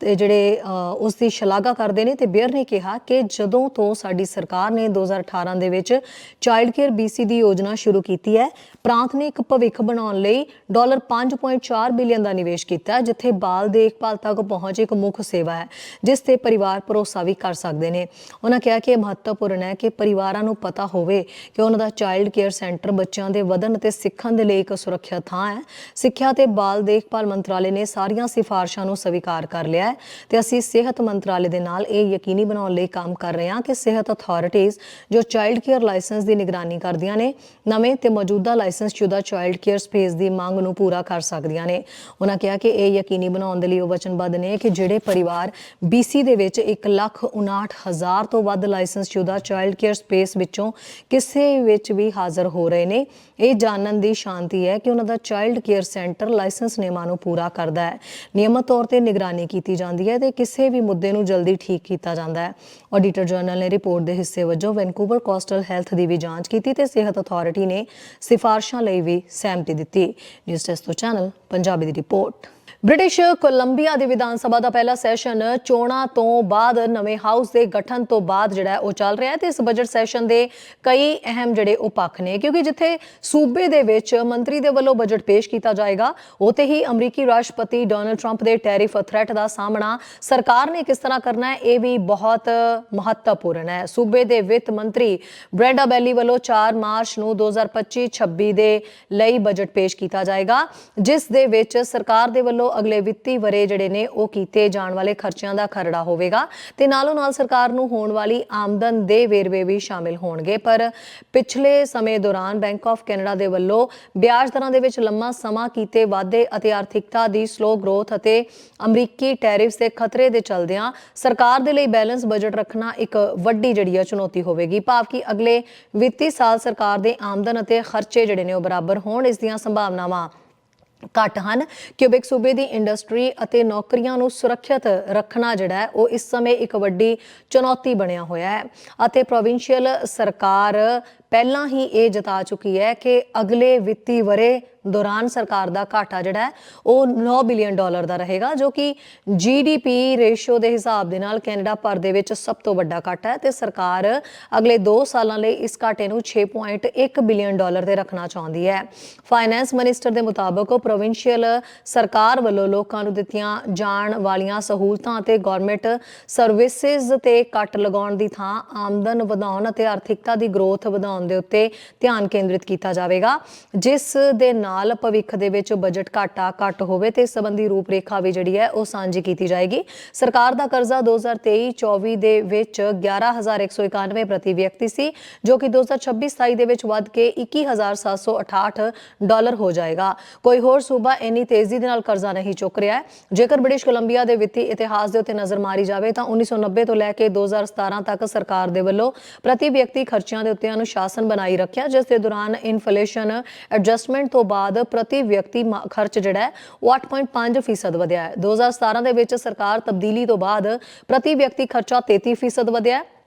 ਤੇ ਜਿਹੜੇ ਉਸ ਦੀ ਸ਼ਲਾਘਾ ਕਰਦੇ ਨੇ ਤੇ ਬੇਅਰ ਨੇ ਕਿਹਾ ਕਿ ਜਦੋਂ ਤੋਂ ਸਾਡੀ ਸਰਕਾਰ ਨੇ 2018 ਦੇ ਵਿੱਚ ਚਾਈਲਡ ਕੇਅਰ ਬੀਸੀ ਦੀ ਯੋਜਨਾ ਸ਼ੁਰੂ ਕੀਤੀ ਹੈ ਪ੍ਰਾਂਤ ਨੇ ਇੱਕ ਭਵਿੱਖ ਬਣਾਉਣ ਲਈ ਡਾਲਰ 5.4 ਬਿਲੀਅਨ ਦਾ ਨਿਵੇਸ਼ ਕੀਤਾ ਹੈ, ਜਿੱਥੇ ਬਾਲ ਦੇਖਭਾਲ ਤੱਕ ਪਹੁੰਚ ਇੱਕ ਮੁੱਖ ਸੇਵਾ ਹੈ ਜਿਸ ਤੇ ਪਰਿਵਾਰ ਭਰੋਸਾ ਵੀ ਕਰ ਸਕਦੇ ਨੇ। ਉਹਨਾਂ ਕਿਹਾ ਕਿ ਇਹ ਮਹੱਤਵਪੂਰਨ ਹੈ ਕਿ ਪਰਿਵਾਰਾਂ ਨੂੰ ਪਤਾ ਹੋਵੇ ਕਿ ਉਹਨਾਂ ਦਾ ਚਾਈਲਡ ਕੇਅਰ ਸੈਂਟਰ ਬੱਚਿਆਂ ਦੇ ਵਧਣ ਅਤੇ ਸਿੱਖਣ ਦੇ ਲਈ ਇੱਕ ਸੁਰੱਖਿਅਤ ਥਾਂ ਹੈ। ਸਿੱਖਿਆ ਤੇ ਬਾਲ ਦੇਖਭਾਲ ਮੰਤਰਾਲੇ ਨੇ ਸਾਰੀਆਂ ਸਿਫਾਰਸ਼ਾਂ ਨੂੰ ਸਵੀਕਾਰ ਕਰ ਲਿਆ ਹੈ ਤੇ ਅਸੀਂ ਸਿਹਤ ਮੰਤਰਾਲੇ ਦੇ ਨਾਲ ਇਹ ਯਕੀਨੀ ਬਣਾਉਣ ਲਈ ਕੰਮ ਕਰ ਰਹੇ ਹਾਂ ਕਿ ਸਿਹਤ ਅਥਾਰਟੀਆਂ ਜੋ ਚਾਈਲਡ ਕੇਅਰ ਲਾਇਸੈਂਸ ਦੀ ਨਿਗਰਾਨੀ ਕਰਦੀਆਂ ਨੇ, ਨਵੇਂ ਤੇ ਮੌਜੂਦਾ ਲਾਇਸੈਂਸਸ਼ੁਦਾ ਚਾਈਲਡ ਕੇਅਰ ਸਪੇਸ ਦੀ ਮੰਗ ਨੂੰ ਪੂਰਾ ਕਰ ਸਕਦੀਆਂ ਨੇ। ਉਹਨਾਂ ਕਿਹਾ ਕਿ ਇਹ ਯਕੀਨੀ ਬਣਾਉਣ ਦੇ ਲਈ ਉਹ ਵਚਨਬੱਧ ਨੇ ਕਿ ਜਿਹੜੇ ਪਰਿਵਾਰ BC ਦੇ ਵਿੱਚ 159000 ਤੋਂ ਵੱਧ ਲਾਇਸੈਂਸਸ਼ੁਦਾ ਚਾਈਲਡ ਕੇਅਰ ਸਪੇਸ ਵਿੱਚੋਂ ਕਿਸੇ ਵਿੱਚ ਵੀ ਹਾਜ਼ਰ ਹੋ ਰਹੇ ਨੇ, ਇਹ ਜਾਣਨ ਦੀ ਸ਼ਾਂਤੀ ਹੈ ਕਿ ਉਹਨਾਂ ਦਾ ਚਾਈਲਡ ਕੇਅਰ ਸੈਂਟਰ ਲਾਇਸੈਂਸ ਨਿਯਮਾਂ ਨੂੰ ਪੂਰਾ ਕਰਦਾ ਹੈ। ਨਿਯਮਤ ਤੌਰ ਤੇ ਨਿਗਰਾਨੀ ਕੀਤੀ ਜਾਂਦੀ ਹੈ ਤੇ ਕਿਸੇ ਵੀ ਮੁੱਦੇ ਨੂੰ ਜਲਦੀ ਠੀਕ ਕੀਤਾ ਜਾਂਦਾ ਹੈ। ਆਡੀਟਰ ਜਨਰਲ ਨੇ ਰਿਪੋਰਟ ਦੇ ਹਿੱਸੇ ਵਜੋਂ ਵੈਨਕੂਵਰ ਕੋਸਟਲ ਹੈਲਥ ਦੀ ਵੀ ਜਾਂਚ ਕੀਤੀ ਤੇ ਸਿਹਤ ਅਥਾਰਟੀ ਨੇ ਸਿਫਾਰਸ਼ਾਂ ਲਈ ਵੀ ਸਹਿਮਤੀ ਦਿੱਤੀ। ਨਿਊਜ਼ ਟੈਸਟ ਤੋਂ ਚੈਨਲ ਪੰਜਾਬੀ ਦੀ ਰਿਪੋਰਟ ਬ੍ਰਿਟਿਸ਼ ਕੋਲੰਬੀਆ ਦੇ ਵਿਧਾਨ ਸਭਾ ਦਾ ਪਹਿਲਾ ਸੈਸ਼ਨ ਚੋਣਾਂ ਤੋਂ ਬਾਅਦ, ਨਵੇਂ ਹਾਊਸ ਦੇ ਗਠਨ ਤੋਂ ਬਾਅਦ ਜਿਹੜਾ ਉਹ ਚੱਲ ਰਿਹਾ ਹੈ ਤੇ ਇਸ ਬਜਟ ਸੈਸ਼ਨ ਦੇ ਕਈ ਅਹਿਮ ਜਿਹੜੇ ਉਹ ਨੇ, ਕਿਉਂਕਿ ਜਿੱਥੇ ਸੂਬੇ ਦੇ ਵਿੱਚ ਮੰਤਰੀ ਦੇ ਵੱਲੋਂ ਬਜਟ ਪੇਸ਼ ਕੀਤਾ ਜਾਏਗਾ ਉਤੇ ਹੀ ਅਮਰੀਕੀ ਰਾਸ਼ਟਰਪਤੀ ਡੋਨਲਡ ਟਰੰਪ ਦੇ ਟੈਰਿਫ ਥ੍ਰੈਟ ਦਾ ਸਾਹਮਣਾ ਸਰਕਾਰ ਨੇ ਕਿਸ ਤਰ੍ਹਾਂ ਕਰਨਾ ਹੈ, ਇਹ ਵੀ ਬਹੁਤ ਮਹੱਤਵਪੂਰਨ ਹੈ। ਸੂਬੇ ਦੇ ਵਿੱਤ ਮੰਤਰੀ ਬ੍ਰੈਂਡਾ ਬੈਲੀ ਵੱਲੋਂ 4 ਮਾਰਚ ਨੂੰ 2025-26 ਦੇ ਲਈ ਬਜਟ ਪੇਸ਼ ਕੀਤਾ ਜਾਏਗਾ, ਜਿਸ ਦੇ ਵਿੱਚ ਸਰਕਾਰ ਦੇ ਵੱਲੋਂ ਅਗਲੇ ਵਿੱਤੀ ਵਰੇ ਜਿਹੜੇ ਨੇ ਉਹ ਕੀਤੇ ਜਾਣ ਵਾਲੇ ਖਰਚਿਆਂ ਦਾ ਖਰੜਾ ਹੋਵੇਗਾ ਤੇ ਨਾਲੋਂ ਨਾਲ ਸਰਕਾਰ ਨੂੰ ਹੋਣ ਵਾਲੀ ਆਮਦਨ ਦੇ ਵੇਰਵੇ ਵੀ ਸ਼ਾਮਿਲ ਹੋਣਗੇ। ਪਰ ਪਿਛਲੇ ਸਮੇਂ ਦੌਰਾਨ ਬੈਂਕ ਆਫ ਕੈਨੇਡਾ ਦੇ ਵੱਲੋਂ ਵਿਆਜ ਦਰਾਂ ਦੇ ਵਿੱਚ ਲੰਮਾ ਸਮਾਂ ਕੀਤੇ ਵਾਧੇ ਅਤੇ ਆਰਥਿਕਤਾ ਦੀ ਸਲੋ ਗਰੋਥ ਅਤੇ ਅਮਰੀਕੀ ਟੈਰਿਫਸ ਦੇ ਖਤਰੇ ਦੇ ਚਲਦਿਆਂ ਸਰਕਾਰ ਦੇ ਲਈ ਬੈਲੈਂਸ ਬਜਟ ਰੱਖਣਾ ਇੱਕ ਵੱਡੀ ਜਿਹੜੀ ਆ ਚੁਣੌਤੀ ਹੋਵੇਗੀ। ਭਾਵ ਕਿ ਅਗਲੇ ਵਿੱਤੀ ਸਾਲ ਸਰਕਾਰ ਦੇ ਆਮਦਨ ਅਤੇ ਖਰਚੇ ਜਿਹੜੇ ਨੇ ਉਹ ਬਰਾਬਰ ਹੋਣ, ਇਸ ਦੀਆਂ ਸੰਭਾਵਨਾਵਾਂ ਘੱਟ ਹਨ। ਕਿਊਬਿਕ ਸੂਬੇ ਦੀ ਇੰਡਸਟਰੀ ਅਤੇ ਨੌਕਰੀਆਂ ਨੂੰ ਸੁਰੱਖਿਅਤ ਰੱਖਣਾ ਜਿਹੜਾ ਹੈ, ਉਹ ਇਸ ਸਮੇਂ ਇੱਕ ਵੱਡੀ ਚੁਣੌਤੀ ਬਣਿਆ ਹੋਇਆ ਹੈ। ਅਤੇ ਪ੍ਰੋਵਿੰਸ਼ੀਅਲ ਸਰਕਾਰ ਪਹਿਲਾਂ ਹੀ ਇਹ ਜਤਾ ਚੁੱਕੀ ਹੈ ਕਿ ਅਗਲੇ ਵਿੱਤੀ ਵਰੇ ਦੌਰਾਨ ਸਰਕਾਰ ਦਾ ਘਾਟਾ ਜਿਹੜਾ ਉਹ 9 ਬਿਲੀਅਨ ਡਾਲਰ ਦਾ ਰਹੇਗਾ, ਜੋ ਕਿ ਜੀਡੀਪੀ ਰੇਸ਼ੋ ਦੇ ਹਿਸਾਬ ਦੇ ਨਾਲ ਕੈਨੇਡਾ ਭਰ ਦੇ ਵਿੱਚ ਸਭ ਤੋਂ ਵੱਡਾ ਘਾਟਾ ਹੈ ਤੇ ਸਰਕਾਰ ਅਗਲੇ 2 ਸਾਲਾਂ ਲਈ ਇਸ ਘਾਟੇ ਨੂੰ 6.1 ਬਿਲੀਅਨ ਡਾਲਰ ਤੇ ਰੱਖਣਾ ਚਾਹੁੰਦੀ ਹੈ। ਫਾਈਨੈਂਸ ਮਿਨਿਸਟਰ ਦੇ ਮੁਤਾਬਕ ਉਹ ਪ੍ਰੋਵਿੰਸ਼ੀਅਲ ਸਰਕਾਰ ਵੱਲੋਂ ਲੋਕਾਂ ਨੂੰ ਦਿੱਤੀਆਂ ਜਾਣ ਵਾਲੀਆਂ ਸਹੂਲਤਾਂ ਅਤੇ ਗਵਰਨਮੈਂਟ ਸਰਵਿਸਿਜ਼ ਤੇ ਕੱਟ ਲਗਾਉਣ ਦੀ ਥਾਂ ਆਮਦਨ ਵਧਾਉਣ ਅਤੇ ਆਰਥਿਕਤਾ ਦੀ ਗਰੋਥ ਵਧਾਉਣ ਦੇ ਉੱਤੇ ਧਿਆਨ ਕੇਂਦਰਿਤ ਕੀਤਾ ਜਾਵੇਗਾ, ਜਿਸ ਦੇ ਨਾਲ ਭਵਿੱਖ ਦੇ ਵਿੱਚ ਬਜਟ ਘਾਟਾ ਘੱਟ ਹੋਵੇ ਤੇ ਸੰਬੰਧੀ ਰੂਪਰੇਖਾ ਵੀ ਜਿਹੜੀ ਹੈ ਉਹ ਸਾਂਝੀ ਕੀਤੀ ਜਾਏਗੀ। ਸਰਕਾਰ ਦਾ ਕਰਜ਼ਾ 2023-24 ਦੇ ਵਿੱਚ 11191 ਪ੍ਰਤੀ ਵਿਅਕਤੀ ਸੀ, ਜੋ ਕਿ 2026-27 ਦੇ ਵਿੱਚ ਵੱਧ ਕੇ 21768 ਡਾਲਰ ਹੋ ਜਾਏਗਾ। ਕੋਈ ਹੋਰ ਸੂਬਾ ਇੰਨੀ ਤੇਜ਼ੀ ਦੇ ਨਾਲ ਕਰਜ਼ਾ ਨਹੀਂ ਚੁੱਕ ਰਿਹਾ ਜੇਕਰ ਬ੍ਰਿਟਿਸ਼ ਕੋਲੰਬੀਆ ਦੇ ਵਿੱਤੀ ਇਤਿਹਾਸ ਦੇ ਉੱਤੇ ਨਜ਼ਰ ਮਾਰੀ ਜਾਵੇ ਤਾਂ 1990 ਤੋਂ ਲੈ ਕੇ 2017 ਤੱਕ ਸਰਕਾਰ ਦੇ ਵੱਲੋਂ ਪ੍ਰਤੀ ਵਿਅਕਤੀ ਖਰਚਿਆਂ ਦੇ ਉੱਤੇ ਅਨੁਸ਼ਾਸਨ ਬਣਾਈ ਰੱਖਿਆ, ਜਿਸ ਦੇ ਦੌਰਾਨ ਇਨਫਲੇਸ਼ਨ ਐਡਜਸਟਮੈਂਟ ਤੋਂ ਬਾਅਦ ਪ੍ਰਤੀ ਵਿਅਕਤੀ ਖਰਚ ਜਿਹੜਾ ਹੈ, ਉਹ 8.5% ਫੀਸਦ ਵਧਿਆ ਹੈ। 2017 ਦੇ ਵਿੱਚ ਸਰਕਾਰ ਤਬਦੀਲੀ ਤੋਂ ਬਾਅਦ ਪ੍ਰਤੀ ਵਿਅਕਤੀ ਖਰਚਾ 33% ਫੀਸਦ ਵਧਿਆ ਹੈ।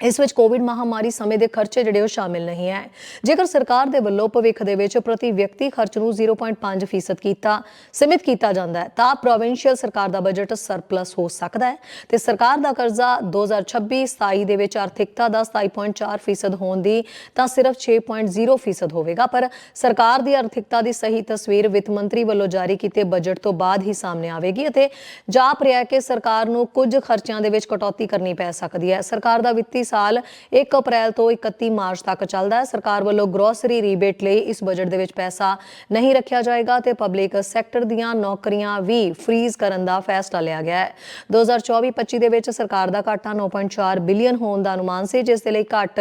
ਇਸ ਵਿੱਚ ਕੋਵਿਡ ਮਹਾਮਾਰੀ ਸਮੇਂ ਦੇ ਖਰਚੇ ਜਿਹੜੇ ਉਹ ਸ਼ਾਮਿਲ ਨਹੀਂ ਹੈ। ਜੇਕਰ ਸਰਕਾਰ ਦੇ ਵੱਲੋਂ ਭਵਿੱਖ ਦੇ ਵਿੱਚ ਪ੍ਰਤੀ ਵਿਅਕਤੀ ਖਰਚ ਨੂੰ 0.5% ਫੀਸਦ ਕੀਤਾ, ਸੀਮਿਤ ਕੀਤਾ ਜਾਂਦਾ ਹੈ, ਤਾਂ ਪ੍ਰੋਵਿੰਸ਼ੀਅਲ ਸਰਕਾਰ ਦਾ ਬਜਟ ਸਰਪਲਸ ਹੋ ਸਕਦਾ ਹੈ ਤੇ ਸਰਕਾਰ ਦਾ ਕਰਜ਼ਾ 2026-27 ਦੇ ਵਿੱਚ ਆਰਥਿਕਤਾ ਦਾ 27.4% ਫੀਸਦ ਹੋਣ ਦੀ ਤਾਂ ਸਿਰਫ 6.0% ਫੀਸਦ ਹੋਵੇਗਾ। ਪਰ ਸਰਕਾਰ ਦੀ ਆਰਥਿਕਤਾ ਦੀ ਸਹੀ ਤਸਵੀਰ ਵਿੱਤ ਮੰਤਰੀ ਵੱਲੋਂ ਜਾਰੀ ਕੀਤੇ ਬਜਟ ਤੋਂ ਬਾਅਦ ਹੀ ਸਾਹਮਣੇ ਆਵੇਗੀ ਅਤੇ ਜਾਪ ਰਿਹਾ ਕਿ ਸਰਕਾਰ ਨੂੰ ਕੁਝ ਖਰਚਿਆਂ ਦੇ ਵਿੱਚ ਕਟੌਤੀ ਕਰਨੀ ਪੈ ਸਕਦੀ ਹੈ। ਸਰਕਾਰ ਦਾ ਵਿੱਤੀ ਸਾਲ 1 ਅਪ੍ਰੈਲ ਤੋਂ 31 ਮਾਰਚ ਤੱਕ ਚੱਲਦਾ ਹੈ। ਸਰਕਾਰ ਵੱਲੋਂ ਗਰੋਸਰੀ ਰੀਬੇਟ ਲਈ ਇਸ ਬਜਟ ਦੇ ਵਿੱਚ ਪੈਸਾ ਨਹੀਂ ਰੱਖਿਆ ਜਾਏਗਾ ਤੇ ਪਬਲਿਕ ਸੈਕਟਰ ਦੀਆਂ ਨੌਕਰੀਆਂ ਵੀ ਫ੍ਰੀਜ਼ ਕਰਨ ਦਾ ਫੈਸਲਾ ਲਿਆ ਗਿਆ ਹੈ। 2024-25 ਦੇ ਵਿੱਚ ਸਰਕਾਰ ਦਾ ਘਾਟਾ 9.4 ਬਿਲੀਅਨ ਹੋਣ ਦਾ ਅਨੁਮਾਨ ਸੀ, ਜਿਸ ਦੇ ਲਈ ਘੱਟ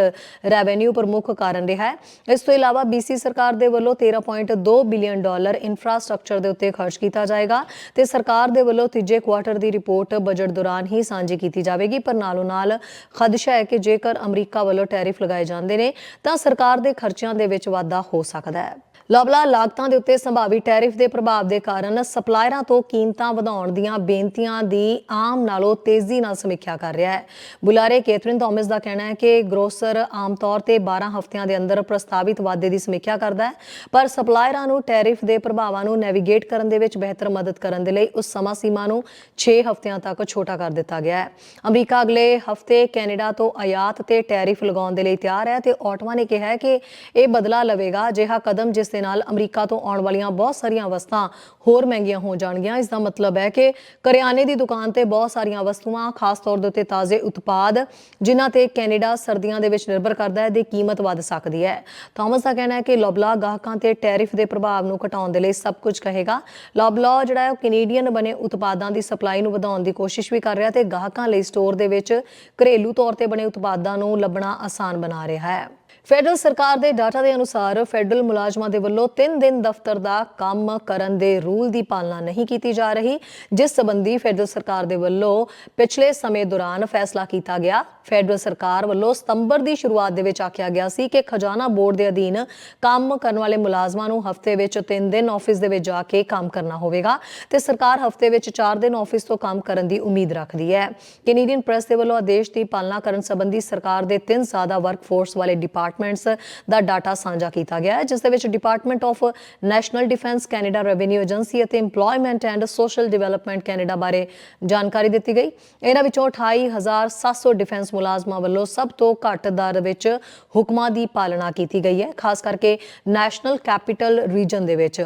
ਰੈਵਨਿਊ ਪ੍ਰਮੁੱਖ ਕਾਰਨ ਰਿਹਾ ਹੈ। ਇਸ ਤੋਂ ਇਲਾਵਾ BC ਸਰਕਾਰ ਦੇ ਵੱਲੋਂ 13.2 ਬਿਲੀਅਨ ਡਾਲਰ ਇਨਫਰਾਸਟ੍ਰਕਚਰ ਦੇ ਉੱਤੇ ਖਰਚ ਕੀਤਾ ਜਾਏਗਾ ਤੇ ਸਰਕਾਰ ਦੇ ਵੱਲੋਂ ਤੀਜੇ ਕੁਆਰਟਰ ਦੀ ਰਿਪੋਰਟ ਬਜਟ ਦੌਰਾਨ ਹੀ ਸਾਂਝੀ ਕੀਤੀ ਜਾਵੇਗੀ, ਪਰ ਨਾਲੋਂ ਨਾਲ ਖਦਸ਼ਾ ਹੈ ਕਿ ਜੇਕਰ ਅਮਰੀਕਾ ਵੱਲੋਂ ਟੈਰਿਫ ਲਗਾਏ ਜਾਂਦੇ ਨੇ ਤਾਂ ਸਰਕਾਰ ਦੇ ਖਰਚਿਆਂ ਦੇ ਵਿੱਚ ਵਾਧਾ ਹੋ ਸਕਦਾ ਹੈ। ਲਬਲਾ ਲਾਗਤਾਂ ਦੇ ਉੱਤੇ ਸੰਭਾਵੀ ਟੈਰਿਫ ਦੇ ਪ੍ਰਭਾਵ ਦੇ ਕਾਰਨ ਸਪਲਾਇਰਾਂ ਤੋਂ ਕੀਮਤਾਂ ਵਧਾਉਣ ਦੀਆਂ ਬੇਨਤੀਆਂ ਦੀ ਆਮ ਨਾਲੋਂ ਤੇਜ਼ੀ ਨਾਲ ਸਮੀਖਿਆ ਕਰ ਰਿਹਾ ਹੈ। ਬੁਲਾਰੇ ਕੈਥਰੀਨ ਥਾਮਸ ਦਾ ਕਹਿਣਾ ਹੈ ਕਿ ਗਰੋਸਰ ਆਮ ਤੌਰ ਤੇ 12 ਹਫ਼ਤਿਆਂ ਦੇ ਅੰਦਰ ਪ੍ਰਸਤਾਵਿਤ ਵਾਧੇ ਦੀ ਸਮੀਖਿਆ ਕਰਦਾ ਹੈ, ਪਰ ਸਪਲਾਇਰਾਂ ਨੂੰ ਟੈਰਿਫ ਦੇ ਪ੍ਰਭਾਵਾਂ ਨੂੰ ਨੈਵੀਗੇਟ ਕਰਨ ਦੇ ਵਿੱਚ ਬਿਹਤਰ ਮਦਦ ਕਰਨ ਦੇ ਲਈ ਉਸ ਸਮਾਂ ਸੀਮਾ ਨੂੰ 6 ਹਫ਼ਤਿਆਂ ਤੱਕ ਛੋਟਾ ਕਰ ਦਿੱਤਾ ਗਿਆ ਹੈ। ਅਮਰੀਕਾ ਅਗਲੇ ਹਫ਼ਤੇ ਕੈਨੇਡਾ ਤੋਂ ਆਯਾਤ ਤੇ ਟੈਰਿਫ ਲਗਾਉਣ ਦੇ ਲਈ ਤਿਆਰ ਹੈ ਤੇ ਆਟਵਾ ਨੇ ਕਿਹਾ ਹੈ ਕਿ ਇਹ ਬਦਲਾ ਲਵੇਗਾ ਅਜਿਹਾ ਕਦਮ ਜਿਸ ਦੇ ਨਾਲ ਅਮਰੀਕਾ ਤੋਂ ਆਉਣ ਵਾਲੀਆਂ ਬਹੁਤ ਸਾਰੀਆਂ ਵਸਤਾਂ ਹੋਰ ਮਹਿੰਗੀਆਂ ਹੋ ਜਾਣਗੀਆਂ। ਇਸ ਦਾ ਮਤਲਬ ਹੈ ਕਿ ਕਰਿਆਨੇ ਦੀ ਦੁਕਾਨ ਤੇ ਬਹੁਤ ਸਾਰੀਆਂ ਵਸਤੂਆਂ, ਖਾਸ ਤੌਰ ਦੇ ਉੱਤੇ ਤਾਜ਼ੇ ਉਤਪਾਦ, ਜਿਨ੍ਹਾਂ ਤੇ ਕੈਨੇਡਾ ਸਰਦੀਆਂ ਦੇ ਵਿੱਚ ਨਿਰਭਰ ਕਰਦਾ ਹੈ, ਦੀ ਕੀਮਤ ਵੱਧ ਸਕਦੀ ਹੈ। ਥਾਮਸ ਦਾ ਕਹਿਣਾ ਹੈ ਕਿ ਲੌਬਲਾ ਗਾਹਕਾਂ ਤੇ ਟੈਰਿਫ ਦੇ ਪ੍ਰਭਾਵ ਨੂੰ ਘਟਾਉਣ ਦੇ ਲਈ ਸਭ ਕੁਝ ਕਹੇਗਾ। ਲੌਬਲਾ ਜਿਹੜਾ ਹੈ, ਉਹ ਕੈਨੇਡੀਅਨ ਬਣੇ ਉਤਪਾਦਾਂ ਦੀ ਸਪਲਾਈ ਨੂੰ ਵਧਾਉਣ ਦੀ ਕੋਸ਼ਿਸ਼ ਵੀ ਕਰ ਰਿਹਾ ਤੇ ਗਾਹਕਾਂ ਲਈ ਸਟੋਰ ਦੇ ਵਿੱਚ ਘਰੇਲੂ ਤੌਰ ਤੇ ਬਣੇ ਉਤਪਾਦਾਂ ਨੂੰ ਲੱਭਣਾ ਆਸਾਨ ਬਣਾ ਰਿਹਾ ਹੈ। ਫੈਡਰਲ ਸਰਕਾਰ ਦੇ ਡਾਟਾ ਦੇ ਅਨੁਸਾਰ ਫੈਡਰਲ ਮੁਲਾਜ਼ਮਾਂ ਦੇ ਵੱਲੋਂ 3 ਦਿਨ ਦਫ਼ਤਰ ਦਾ ਕੰਮ ਕਰਨ ਦੇ ਰੂਲ ਦੀ ਪਾਲਣਾ ਨਹੀਂ ਕੀਤੀ ਜਾ ਰਹੀ, ਜਿਸ ਸੰਬੰਧੀ ਫੈਡਰਲ ਸਰਕਾਰ ਦੇ ਵੱਲੋਂ ਪਿਛਲੇ ਸਮੇਂ ਦੌਰਾਨ ਫੈਸਲਾ ਕੀਤਾ ਗਿਆ। ਫੈਡਰਲ ਸਰਕਾਰ ਵੱਲੋਂ ਸਤੰਬਰ ਦੀ ਸ਼ੁਰੂਆਤ ਦੇ ਵਿੱਚ ਆਖਿਆ ਗਿਆ ਸੀ ਕਿ ਖਜ਼ਾਨਾ ਬੋਰਡ ਦੇ ਅਧੀਨ ਕੰਮ ਕਰਨ ਵਾਲੇ ਮੁਲਾਜ਼ਮਾਂ ਨੂੰ ਹਫ਼ਤੇ ਵਿੱਚ 3 ਦਿਨ ਆਫਿਸ ਦੇ ਵਿੱਚ ਜਾ ਕੇ ਕੰਮ ਕਰਨਾ ਹੋਵੇਗਾ ਤੇ ਸਰਕਾਰ ਹਫ਼ਤੇ ਵਿੱਚ 4 ਦਿਨ ਆਫਿਸ ਤੋਂ ਕੰਮ ਕਰਨ ਦੀ ਉਮੀਦ ਰੱਖਦੀ ਹੈ। ਕੈਨੇਡੀਅਨ ਪ੍ਰੈਸ ਦੇ ਵੱਲੋਂ ਆਦੇਸ਼ ਦੀ ਪਾਲਣਾ ਕਰਨ ਸੰਬੰਧੀ ਸਰਕਾਰ ਦੇ ਤਿੰਨ ਜ਼ਿਆਦਾ ਵਰਕਫੋਰਸ ਵਾਲੇ ਡਿਪਾਰਟ ਡਿਪਾਰਟਮੈਂਟਸ ਦਾ ਡਾਟਾ ਸਾਂਝਾ ਕੀਤਾ ਗਿਆ ਹੈ, ਜਿਸ ਦੇ ਵਿੱਚ department of national defence Canada revenue agency ਅਤੇ EMPLOYMENT and social development Canada ਬਾਰੇ ਜਾਣਕਾਰੀ ਦਿੱਤੀ ਗਈ। ਇਹਨਾਂ ਵਿੱਚੋਂ 28700 ਡਿਫੈਂਸ ਮੁਲਾਜ਼ਮਾਂ ਵੱਲੋਂ ਸਭ ਤੋਂ ਘੱਟ ਦਰ ਵਿੱਚ ਹੁਕਮਾਂ ਦੀ ਪਾਲਣਾ ਕੀਤੀ ਗਈ ਹੈ, ਖਾਸ ਕਰਕੇ ਨੈਸ਼ਨਲ ਕੈਪੀਟਲ ਰੀਜਨ ਦੇ ਵਿੱਚ।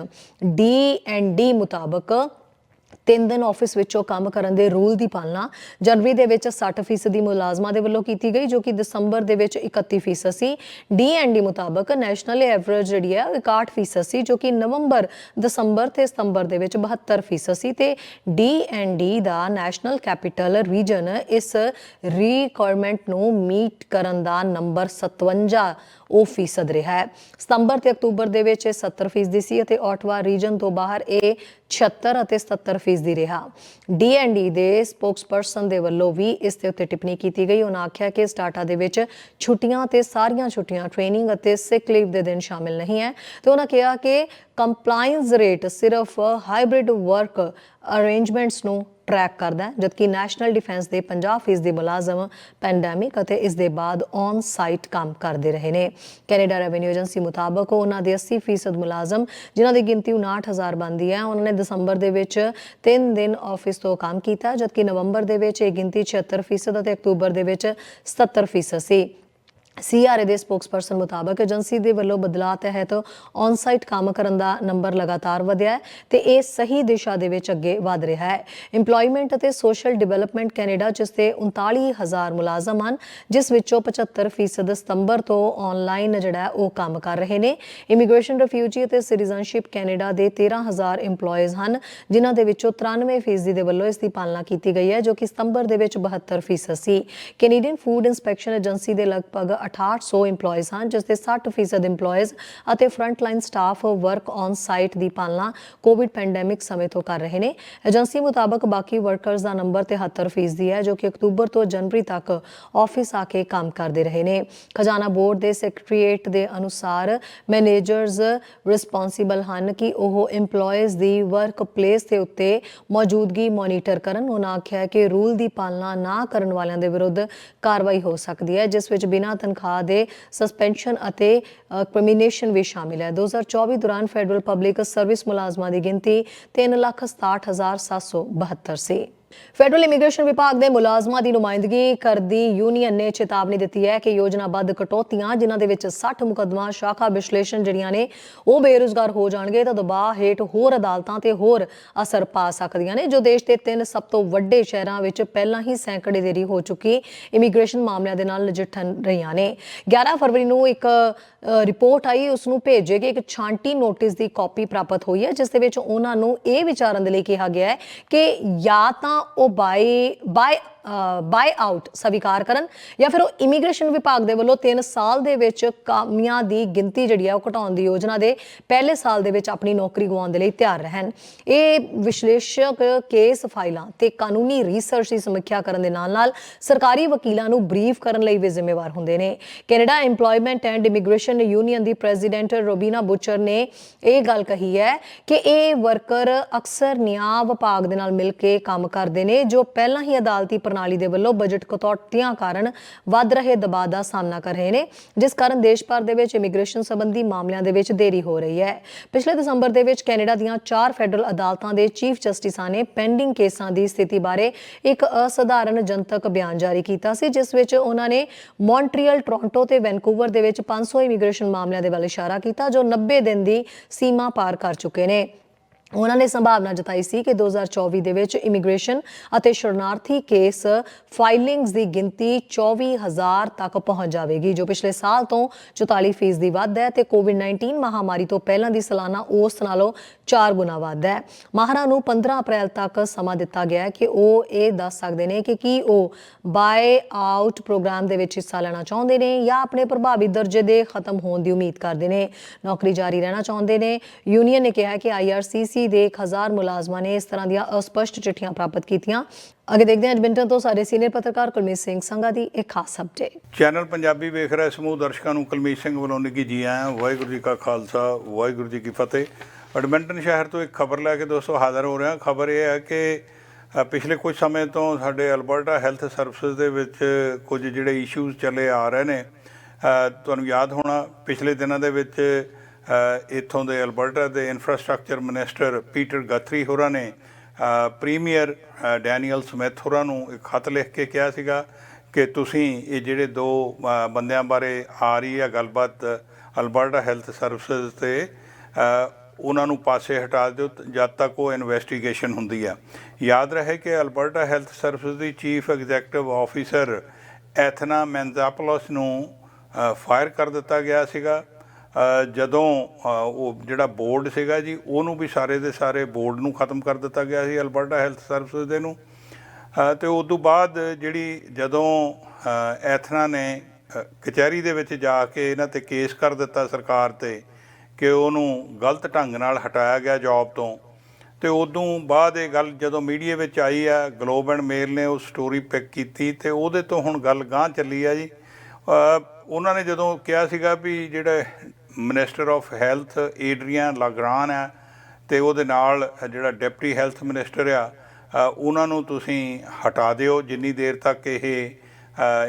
ਡੀ ਐਂਡ ਡੀ ਮੁਤਾਬਕ ਤਿੰਨ ਦਿਨ ਆਫਿਸ ਵਿੱਚੋਂ ਕੰਮ ਕਰਨ ਦੇ ਰੂਲ ਦੀ ਪਾਲਣਾ ਜਨਵਰੀ ਦੇ ਵਿੱਚ 60% ਦੀ ਮੁਲਾਜ਼ਮਾਂ ਦੇ ਵੱਲੋਂ ਕੀਤੀ ਗਈ, ਜੋ ਕਿ ਦਸੰਬਰ ਦੇ ਵਿੱਚ 31% ਸੀ। ਡੀ ਮੁਤਾਬਕ ਨੈਸ਼ਨਲ ਐਵਰੇਜ ਜਿਹੜੀ ਹੈ ਉਹ 61% ਸੀ, ਜੋ ਕਿ ਨਵੰਬਰ, ਦਸੰਬਰ ਤੇ ਸਤੰਬਰ ਦੇ ਵਿੱਚ 72% ਸੀ ਤੇ ਡੀ ਦਾ ਨੈਸ਼ਨਲ ਕੈਪੀਟਲ ਰੀਜਨ ਇਸ ਰਿਕੁਆਇਰਮੈਂਟ ਨੂੰ ਮੀਟ ਕਰਨ ਦਾ ਨੰਬਰ 57 ਉਹ ਫੀਸਦ ਰਿਹਾ ਹੈ। ਸਤੰਬਰ ਤੇ ਅਕਤੂਬਰ ਦੇ ਵਿੱਚ ਇਹ 70 ਫੀਸਦੀ ਸੀ ਅਤੇ ਆਟਵਾ ਰੀਜਨ ਤੋਂ ਬਾਹਰ ਇਹ 76 ਅਤੇ 77 ਫੀਸਦੀ ਰਿਹਾ। ਡੀ ਦੇ ਸਪੋਕਸਪਰਸਨ ਦੇ ਵੱਲੋਂ ਵੀ ਇਸ ਦੇ ਉੱਤੇ ਟਿੱਪਣੀ ਕੀਤੀ ਗਈ। ਉਹਨਾਂ ਆਖਿਆ ਕਿ ਇਸ ਡਾਟਾ ਦੇ ਵਿੱਚ ਛੁੱਟੀਆਂ ਤੇ ਸਾਰੀਆਂ ਛੁੱਟੀਆਂ ਟ੍ਰੇਨਿੰਗ ਅਤੇ ਸਿਕ ਲੀਵ ਦੇ ਦਿਨ ਸ਼ਾਮਿਲ ਨਹੀਂ ਹੈ। ਤੇ ਉਹਨਾਂ ਕਿਹਾ ਕਿ ਕੰਪਲਾਈਂਸ ਰੇਟ ਸਿਰਫ ਹਾਈਬ੍ਰਿਡ ਵਰਕ ਅਰੇਂਜਮੈਂਟਸ ਨੂੰ ਟਰੈਕ ਕਰਦਾ ਜਦਕਿ ਨੈਸ਼ਨਲ ਡਿਫੈਂਸ ਦੇ 50% ਦੇ ਮੁਲਾਜ਼ਮ ਪੈਂਡੈਮਿਕ ਅਤੇ ਇਸ ਦੇ ਬਾਅਦ ਔਨ ਸਾਈਟ ਕੰਮ ਕਰਦੇ ਰਹੇ ਨੇ। ਕੈਨੇਡਾ ਰੈਵਨਿਊ ਏਜੰਸੀ ਮੁਤਾਬਕ ਉਹਨਾਂ ਦੇ 80% ਮੁਲਾਜ਼ਮ, ਜਿਨ੍ਹਾਂ ਦੀ ਗਿਣਤੀ 59000 ਬਣਦੀ ਹੈ, ਉਹਨਾਂ ਨੇ ਦਸੰਬਰ ਦੇ ਵਿੱਚ 3 ਦਿਨ ਆਫਿਸ ਤੋਂ ਕੰਮ ਕੀਤਾ, ਜਦਕਿ ਨਵੰਬਰ ਦੇ ਵਿੱਚ ਇਹ ਗਿਣਤੀ 76% ਅਤੇ ਅਕਤੂਬਰ ਦੇ ਵਿੱਚ 77% ਸੀ। ਸੀਆਰਏ ਦੇ ਸਪੋਕਸਪਰਸਨ ਮੁਤਾਬਕ ਏਜੰਸੀ ਦੇ ਵੱਲੋਂ ਬਦਲਾਅ ਤਹਿਤ ਔਨ-ਸਾਈਟ ਕੰਮ ਕਰਨ ਦਾ ਨੰਬਰ ਲਗਾਤਾਰ ਵਧਿਆ ਹੈ ਤੇ ਇਹ ਸਹੀ ਦਿਸ਼ਾ ਦੇ ਵਿੱਚ ਅੱਗੇ ਵਧ ਰਿਹਾ ਹੈ। EMPLOYMENT ਅਤੇ ਸੋਸ਼ਲ ਡਿਵੈਲਪਮੈਂਟ ਕੈਨੇਡਾ, ਜਿਸ ਦੇ 39000 ਮੁਲਾਜ਼ਮ ਹਨ, ਜਿਸ ਵਿੱਚੋਂ 75% ਸਤੰਬਰ ਤੋਂ ਆਨਲਾਈਨ ਜਿਹੜਾ ਉਹ ਕੰਮ ਕਰ ਰਹੇ ਨੇ। ਇਮੀਗ੍ਰੇਸ਼ਨ ਰਿਫਿਊਜੀ ਅਤੇ ਸਿਟੀਜ਼ਨਸ਼ਿਪ ਕੈਨੇਡਾ ਦੇ 13000 EMPLOYEES ਹਨ, ਜਿਨ੍ਹਾਂ ਦੇ ਵਿੱਚੋਂ 93% ਦੇ ਵੱਲੋਂ ਇਸ ਦੀ ਪਾਲਣਾ ਕੀਤੀ ਗਈ ਹੈ, ਜੋ ਕਿ ਸਤੰਬਰ ਦੇ ਵਿੱਚ 72% ਸੀ। ਕੈਨੇਡੀਅਨ ਫੂਡ ਇਨਸਪੈਕਸ਼ਨ ਏਜੰਸੀ ਦੇ ਲਗਭਗ 6800 EMPLOYEES ਹਨ ਜਿਸ ਦੇ 60% EMPLOYEES ਅਤੇ frontline staff work on site ਦੀ ਪਾਲਣਾ ਕੋਵਿਡ ਪੈਂਡੈਮਿਕ ਸਮੇਂ ਤੋਂ ਕਰ ਰਹੇ ਨੇ। ਏਜੰਸੀ ਮੁਤਾਬਕ ਬਾਕੀ ਵਰਕਰਸ ਦਾ ਨੰਬਰ 73% ਹੈ, ਜੋ ਕਿ ਅਕਤੂਬਰ ਤੋਂ ਜਨਵਰੀ ਤੱਕ ਆਫਿਸ ਆ ਕੇ ਕੰਮ ਕਰਦੇ ਰਹੇ ਨੇ। ਖਜ਼ਾਨਾ ਬੋਰਡ ਦੇ ਸੈਕਟਰੀਏਟ ਦੇ ਅਨੁਸਾਰ ਮੈਨੇਜਰਸ ਰਿਸਪੌਂਸਿਬਲ ਹਨ ਕਿ ਉਹ EMPLOYEES ਦੀ ਵਰਕ ਪਲੇਸ ਦੇ ਉੱਤੇ ਮੌਜੂਦਗੀ ਮੋਨੀਟਰ ਕਰਨ। ਉਹਨਾਂ ਆਖਿਆ ਕਿ ਰੂਲ ਦੀ ਪਾਲਣਾ ਨਾ ਕਰਨ ਵਾਲਿਆਂ ਦੇ ਵਿਰੁੱਧ ਕਾਰਵਾਈ ਹੋ ਸਕਦੀ ਹੈ, ਜਿਸ ਵਿੱਚ ਬਿਨਾਂ ਤਨਖਾਹ ਦੇ ਸਸਪੈਂਸ਼ਨ ਅਤੇ ਕ੍ਰਿਮੀਨੇਸ਼ਨ ਵੀ ਸ਼ਾਮਿਲ ਹੈ। 2024 ਦੌਰਾਨ ਫੈਡਰਲ ਪਬਲਿਕ ਸਰਵਿਸ ਮੁਲਾਜ਼ਮਾਂ ਦੀ ਗਿਣਤੀ 367772 ਸੀ। ਫੈਡਰਲ ਇਮੀਗ੍ਰੇਸ਼ਨ ਵਿਭਾਗ ਦੇ ਮੁਲਾਜ਼ਮਾਂ ਦੀ ਨੁਮਾਇੰਦਗੀ ਕਰਦੀ ਯੂਨੀਅਨ ਨੇ ਚੇਤਾਵਨੀ ਦਿੱਤੀ ਹੈ ਕਿ ਯੋਜਨਾਬੱਧ ਕਟੌਤੀਆਂ, ਜਿਨ੍ਹਾਂ ਦੇ ਵਿੱਚ 60 ਮੁਕੱਦਮਾ, ਸ਼ਾਖਾ ਵਿਸ਼ਲੇਸ਼ਣ ਜਿਹੜੀਆਂ ਨੇ, ਉਹ ਬੇਰੁਜ਼ਗਾਰ ਹੋ ਜਾਣਗੇ ਤਾਂ ਦਬਾਅ ਹੇਠ ਹੋਰ ਅਦਾਲਤਾਂ ਤੇ ਹੋਰ ਅਸਰ ਪਾ ਸਕਦੀਆਂ ਨੇ, ਜੋ ਦੇਸ਼ ਦੇ ਤਿੰਨ ਸਭ ਤੋਂ ਵੱਡੇ ਸ਼ਹਿਰਾਂ ਵਿੱਚ ਪਹਿਲਾਂ ਹੀ ਸੈਂਕੜੇ ਦੇਰੀ ਹੋ ਚੁੱਕੀ ਇਮੀਗ੍ਰੇਸ਼ਨ ਮਾਮਲਿਆਂ ਦੇ ਨਾਲ ਨਜਿੱਠਣ ਰਹੀਆਂ ਨੇ। 11 ਫਰਵਰੀ ਨੂੰ ਇੱਕ ਰਿਪੋਰਟ ਆਈ, ਉਸ ਨੂੰ ਭੇਜੇ ਕਿ ਇੱਕ ਛਾਂਟੀ ਨੋਟਿਸ ਦੀ ਕਾਪੀ ਪ੍ਰਾਪਤ ਹੋਈ ਹੈ, ਜਿਸ ਦੇ ਵਿੱਚ ਉਹਨਾਂ ਨੂੰ ਇਹ ਵਿਚਾਰਨ ਦੇ ਲਈ ਕਿਹਾ ਗਿਆ ਹੈ ਕਿ ਜਾਂ ਤਾਂ ਉਹ ਬਾਈ ਬਾਈ ਬਾਈ ਆਊਟ ਸਵੀਕਾਰ ਕਰਨ ਜਾਂ ਫਿਰ ਉਹ ਇਮੀਗ੍ਰੇਸ਼ਨ ਵਿਭਾਗ ਦੇ ਵੱਲੋਂ 3 ਸਾਲ ਦੇ ਵਿੱਚ ਕਾਮਿਆਂ ਦੀ ਗਿਣਤੀ ਜਿਹੜੀ ਆ ਉਹ ਘਟਾਉਣ ਦੀ ਯੋਜਨਾ ਦੇ ਪਹਿਲੇ ਸਾਲ ਦੇ ਵਿੱਚ ਆਪਣੀ ਨੌਕਰੀ ਗਵਾਉਣ ਦੇ ਲਈ ਤਿਆਰ ਰਹਿਣ। ਇਹ ਵਿਸ਼ਲੇਸ਼ਕ ਕੇਸ ਫਾਈਲਾਂ ਤੇ ਕਾਨੂੰਨੀ ਰਿਸਰਚ ਦੀ ਸਮੀਖਿਆ ਕਰਨ ਦੇ ਨਾਲ-ਨਾਲ ਸਰਕਾਰੀ ਵਕੀਲਾਂ ਨੂੰ ਬਰੀਫ ਕਰਨ ਲਈ ਵੀ ਜ਼ਿੰਮੇਵਾਰ ਹੁੰਦੇ ਨੇ। Canada EMPLOYMENT and immigration union the president Robina butcher ਨੇ ਇਹ ਗੱਲ ਕਹੀ ਹੈ ਕਿ ਇਹ ਵਰਕਰ ਅਕਸਰ ਨਿਆਂ ਵਿਭਾਗ ਦੇ ਨਾਲ ਮਿਲ ਕੇ ਕੰਮ ਕਰਦੇ ਨੇ, ਜੋ ਪਹਿਲਾਂ ਹੀ ਅਦਾਲਤੀ ਪ੍ਰਣਾਲੀ ਦੇ ਵੱਲੋਂ ਬਜਟ ਕਟੌਤੀਆਂ ਕਾਰਨ ਵੱਧ ਰਹੇ ਦਬਾਅ ਦਾ ਸਾਹਮਣਾ ਕਰ ਰਹੇ ਨੇ, ਜਿਸ ਕਾਰਨ ਦੇਸ਼ ਭਰ ਦੇ ਵਿੱਚ ਇਮੀਗ੍ਰੇਸ਼ਨ ਸੰਬੰਧੀ ਮਾਮਲਿਆਂ ਦੇ ਵਿੱਚ ਦੇਰੀ ਹੋ ਰਹੀ ਹੈ। ਪਿਛਲੇ ਦਸੰਬਰ ਦੇ ਵਿੱਚ ਕੈਨੇਡਾ ਦੀਆਂ ਚਾਰ ਫੈਡਰਲ ਅਦਾਲਤਾਂ ਦੇ ਚੀਫ ਜਸਟਿਸਾਂ ਨੇ ਪੈਂਡਿੰਗ ਕੇਸਾਂ ਦੀ ਸਥਿਤੀ ਬਾਰੇ ਇੱਕ ਅਸਧਾਰਨ ਜਨਤਕ ਬਿਆਨ ਜਾਰੀ ਕੀਤਾ ਸੀ, ਜਿਸ ਵਿੱਚ ਉਹਨਾਂ ਨੇ ਮੌਂਟਰੀਅਲ, ਟੋਰਾਂਟੋ ਤੇ ਵੈਨਕੂਵਰ ਦੇ ਵਿੱਚ 500 ਇਮੀਗ੍ਰੇਸ਼ਨ ਮਾਮਲਿਆਂ ਦੇ ਵੱਲ ਇਸ਼ਾਰਾ ਕੀਤਾ, ਜੋ 90 ਦਿਨ ਦੀ ਸੀਮਾ ਪਾਰ ਕਰ ਚੁੱਕੇ ਨੇ। ਉਹਨਾਂ ਨੇ ਸੰਭਾਵਨਾ ਜਤਾਈ ਸੀ ਕਿ 2024 ਦੇ ਵਿੱਚ ਇਮੀਗ੍ਰੇਸ਼ਨ ਅਤੇ ਸ਼ਰਨਾਰਥੀ ਕੇਸ ਫਾਈਲਿੰਗਸ ਦੀ ਗਿਣਤੀ 24000 ਤੱਕ ਪਹੁੰਚ ਜਾਵੇਗੀ, ਜੋ ਪਿਛਲੇ ਸਾਲ ਤੋਂ 44% ਦੀ ਵੱਧ ਹੈ ਤੇ ਕੋਵਿਡ-19 ਮਹਾਮਾਰੀ ਤੋਂ ਪਹਿਲਾਂ ਦੀ ਸਾਲਾਨਾ ਉਸ ਨਾਲੋਂ 4 ਗੁਣਾ ਵੱਧ ਹੈ। ਮਾਹਰਾਂ ਨੂੰ 15 ਅਪ੍ਰੈਲ ਤੱਕ ਸਮਾਂ ਦਿੱਤਾ ਗਿਆ ਹੈ ਕਿ ਉਹ ਇਹ ਦੱਸ ਸਕਦੇ ਨੇ ਕਿ ਕੀ ਉਹ ਬਾਏ ਆਊਟ ਪ੍ਰੋਗਰਾਮ ਦੇ ਵਿੱਚ ਹਿੱਸਾ ਲੈਣਾ ਚਾਹੁੰਦੇ ਨੇ ਜਾਂ ਆਪਣੇ ਪ੍ਰਭਾਵੀ ਦਰਜੇ ਦੇ ਖਤਮ ਹੋਣ ਦੀ ਉਮੀਦ ਕਰਦੇ ਨੇ। ਨੌਕਰੀ ਜਾਰੀ ਰਹਿਣਾ ਚਾਹੁੰਦੇ ਨੇ। ਯੂਨੀਅਨ ਨੇ ਕਿਹਾ ਕਿ ਆਈਆਰਸੀਸੀ ਦੇ 1000 ਮੁਲਾਜ਼ਮਾਂ ਨੇ ਇਸ ਤਰ੍ਹਾਂ ਦੀਆਂ ਅਸਪਸ਼ਟ ਚਿੱਠੀਆਂ ਪ੍ਰਾਪਤ ਕੀਤੀਆਂ। ਅੱਗੇ ਦੇਖਦੇ ਹਾਂ ਐਡਮਿੰਟਨ ਤੋਂ ਸਾਡੇ ਸੀਨੀਅਰ ਪੱਤਰਕਾਰ ਕੁਲਮੀਤ ਸਿੰਘ ਸੰਘਾ ਦੀ ਇੱਕ ਖਾਸ ਅਪਡੇਟ ਚੈਨਲ ਪੰਜਾਬੀ ਵੇਖ ਰਹੇ ਸਮੂਹ ਦਰਸ਼ਕਾਂ ਨੂੰ ਕੁਲਮੀਤ ਸਿੰਘ ਵੱਲੋਂ ਨਿੱਘੀ ਜੀ ਆਇਆਂ ਵਾਹਿਗੁਰੂ ਜੀ ਕਾ ਖਾਲਸਾ, ਵਾਹਿਗੁਰੂ ਜੀ ਕੀ ਫਤਿਹ। ਐਡਮਿੰਟਨ ਸ਼ਹਿਰ ਤੋਂ ਇੱਕ ਖਬਰ ਲੈ ਕੇ ਦੋਸਤੋ ਹਾਜ਼ਰ ਹੋ ਰਿਹਾ ਖਬਰ ਇਹ ਹੈ ਕਿ ਪਿਛਲੇ ਕੁਝ ਸਮੇਂ ਤੋਂ ਸਾਡੇ ਅਲਬਰਟਾ ਹੈਲਥ ਸਰਵਿਸਿਜ਼ ਦੇ ਵਿੱਚ ਕੁਝ ਜਿਹੜੇ ਇਸ਼ੂਜ਼ ਚੱਲੇ ਆ ਰਹੇ ਨੇ ਤੁਹਾਨੂੰ ਯਾਦ ਹੋਣਾ, ਪਿਛਲੇ ਦਿਨਾਂ ਦੇ ਵਿੱਚ ਇੱਥੋਂ ਦੇ ਅਲਬਰਟਾ ਦੇ ਇਨਫਰਾਸਟ੍ਰਕਚਰ ਮਿਨਿਸਟਰ ਪੀਟਰ ਗਥਰੀ ਹੋਰਾਂ ਨੇ ਪ੍ਰੀਮੀਅਰ ਡੈਨੀਅਲ ਸਮਿਥ ਹੋਰਾਂ ਨੂੰ ਇੱਕ ਖੱਤ ਲਿਖ ਕੇ ਕਿਹਾ ਸੀਗਾ ਕਿ ਤੁਸੀਂ ਇਹ ਜਿਹੜੇ ਦੋ ਬੰਦਿਆਂ ਬਾਰੇ ਆ ਰਹੀ ਹੈ ਗੱਲਬਾਤ ਅਲਬਰਟਾ ਹੈਲਥ ਸਰਵਿਸਿਜ਼ ਤੇ ਉਹਨਾਂ ਨੂੰ ਪਾਸੇ ਹਟਾ ਦਿਓ ਜਦ ਤੱਕ ਉਹ ਇਨਵੈਸਟੀਗੇਸ਼ਨ ਹੁੰਦੀ ਆ। ਯਾਦ ਰਹੇ ਕਿ ਅਲਬਰਟਾ ਹੈਲਥ ਸਰਵਿਸਿਜ਼ ਦੀ chief executive officer Athana Mentzelopoulos ਨੂੰ ਫਾਇਰ ਕਰ ਦਿੱਤਾ ਗਿਆ ਸੀਗਾ। ਜਦੋਂ ਉਹ ਜਿਹੜਾ ਬੋਰਡ ਸੀਗਾ ਜੀ ਉਹਨੂੰ ਵੀ ਸਾਰੇ ਦੇ ਸਾਰੇ ਬੋਰਡ ਨੂੰ ਖਤਮ ਕਰ ਦਿੱਤਾ ਗਿਆ ਸੀ ਅਲਬਰਟਾ ਹੈਲਥ ਸਰਵਿਸ ਦੇ ਨੂੰ। ਅ, ਤੇ ਉਸ ਤੋਂ ਬਾਅਦ ਜਿਹੜੀ ਜਦੋਂ ਐਥਨਾ ਨੇ ਕਚਹਿਰੀ ਦੇ ਵਿੱਚ ਜਾ ਕੇ ਇਹਨਾਂ ਤੇ ਕੇਸ ਕਰ ਦਿੱਤਾ ਸਰਕਾਰ ਤੇ ਕਿ ਉਹਨੂੰ ਗਲਤ ਢੰਗ ਨਾਲ ਹਟਾਇਆ ਗਿਆ ਜੌਬ ਤੋਂ। ਤੇ ਉਦੋਂ ਬਾਅਦ ਇਹ ਗੱਲ ਜਦੋਂ ਮੀਡੀਆ ਵਿੱਚ ਆਈ ਆ ਗਲੋਬ ਐਂਡ ਮੇਲ ਨੇ ਉਹ ਸਟੋਰੀ ਪਿਕ ਕੀਤੀ ਤੇ ਉਹਦੇ ਤੋਂ ਹੁਣ ਗੱਲ ਗਾਂਹ ਚੱਲੀ ਆ ਜੀ। ਉਹਨਾਂ ਨੇ ਜਦੋਂ ਕਿਹਾ ਸੀਗਾ ਵੀ ਜਿਹੜਾ minister of health Adriana LaGrange ਹੈ ਤੇ ਉਹਦੇ ਨਾਲ ਜਿਹੜਾ ਡਿਪਟੀ ਹੈਲਥ ਮਿਨਿਸਟਰ ਆ ਉਹਨਾਂ ਨੂੰ ਤੁਸੀਂ ਹਟਾ ਦਿਓ ਜਿੰਨੀ ਦੇਰ ਤੱਕ ਇਹ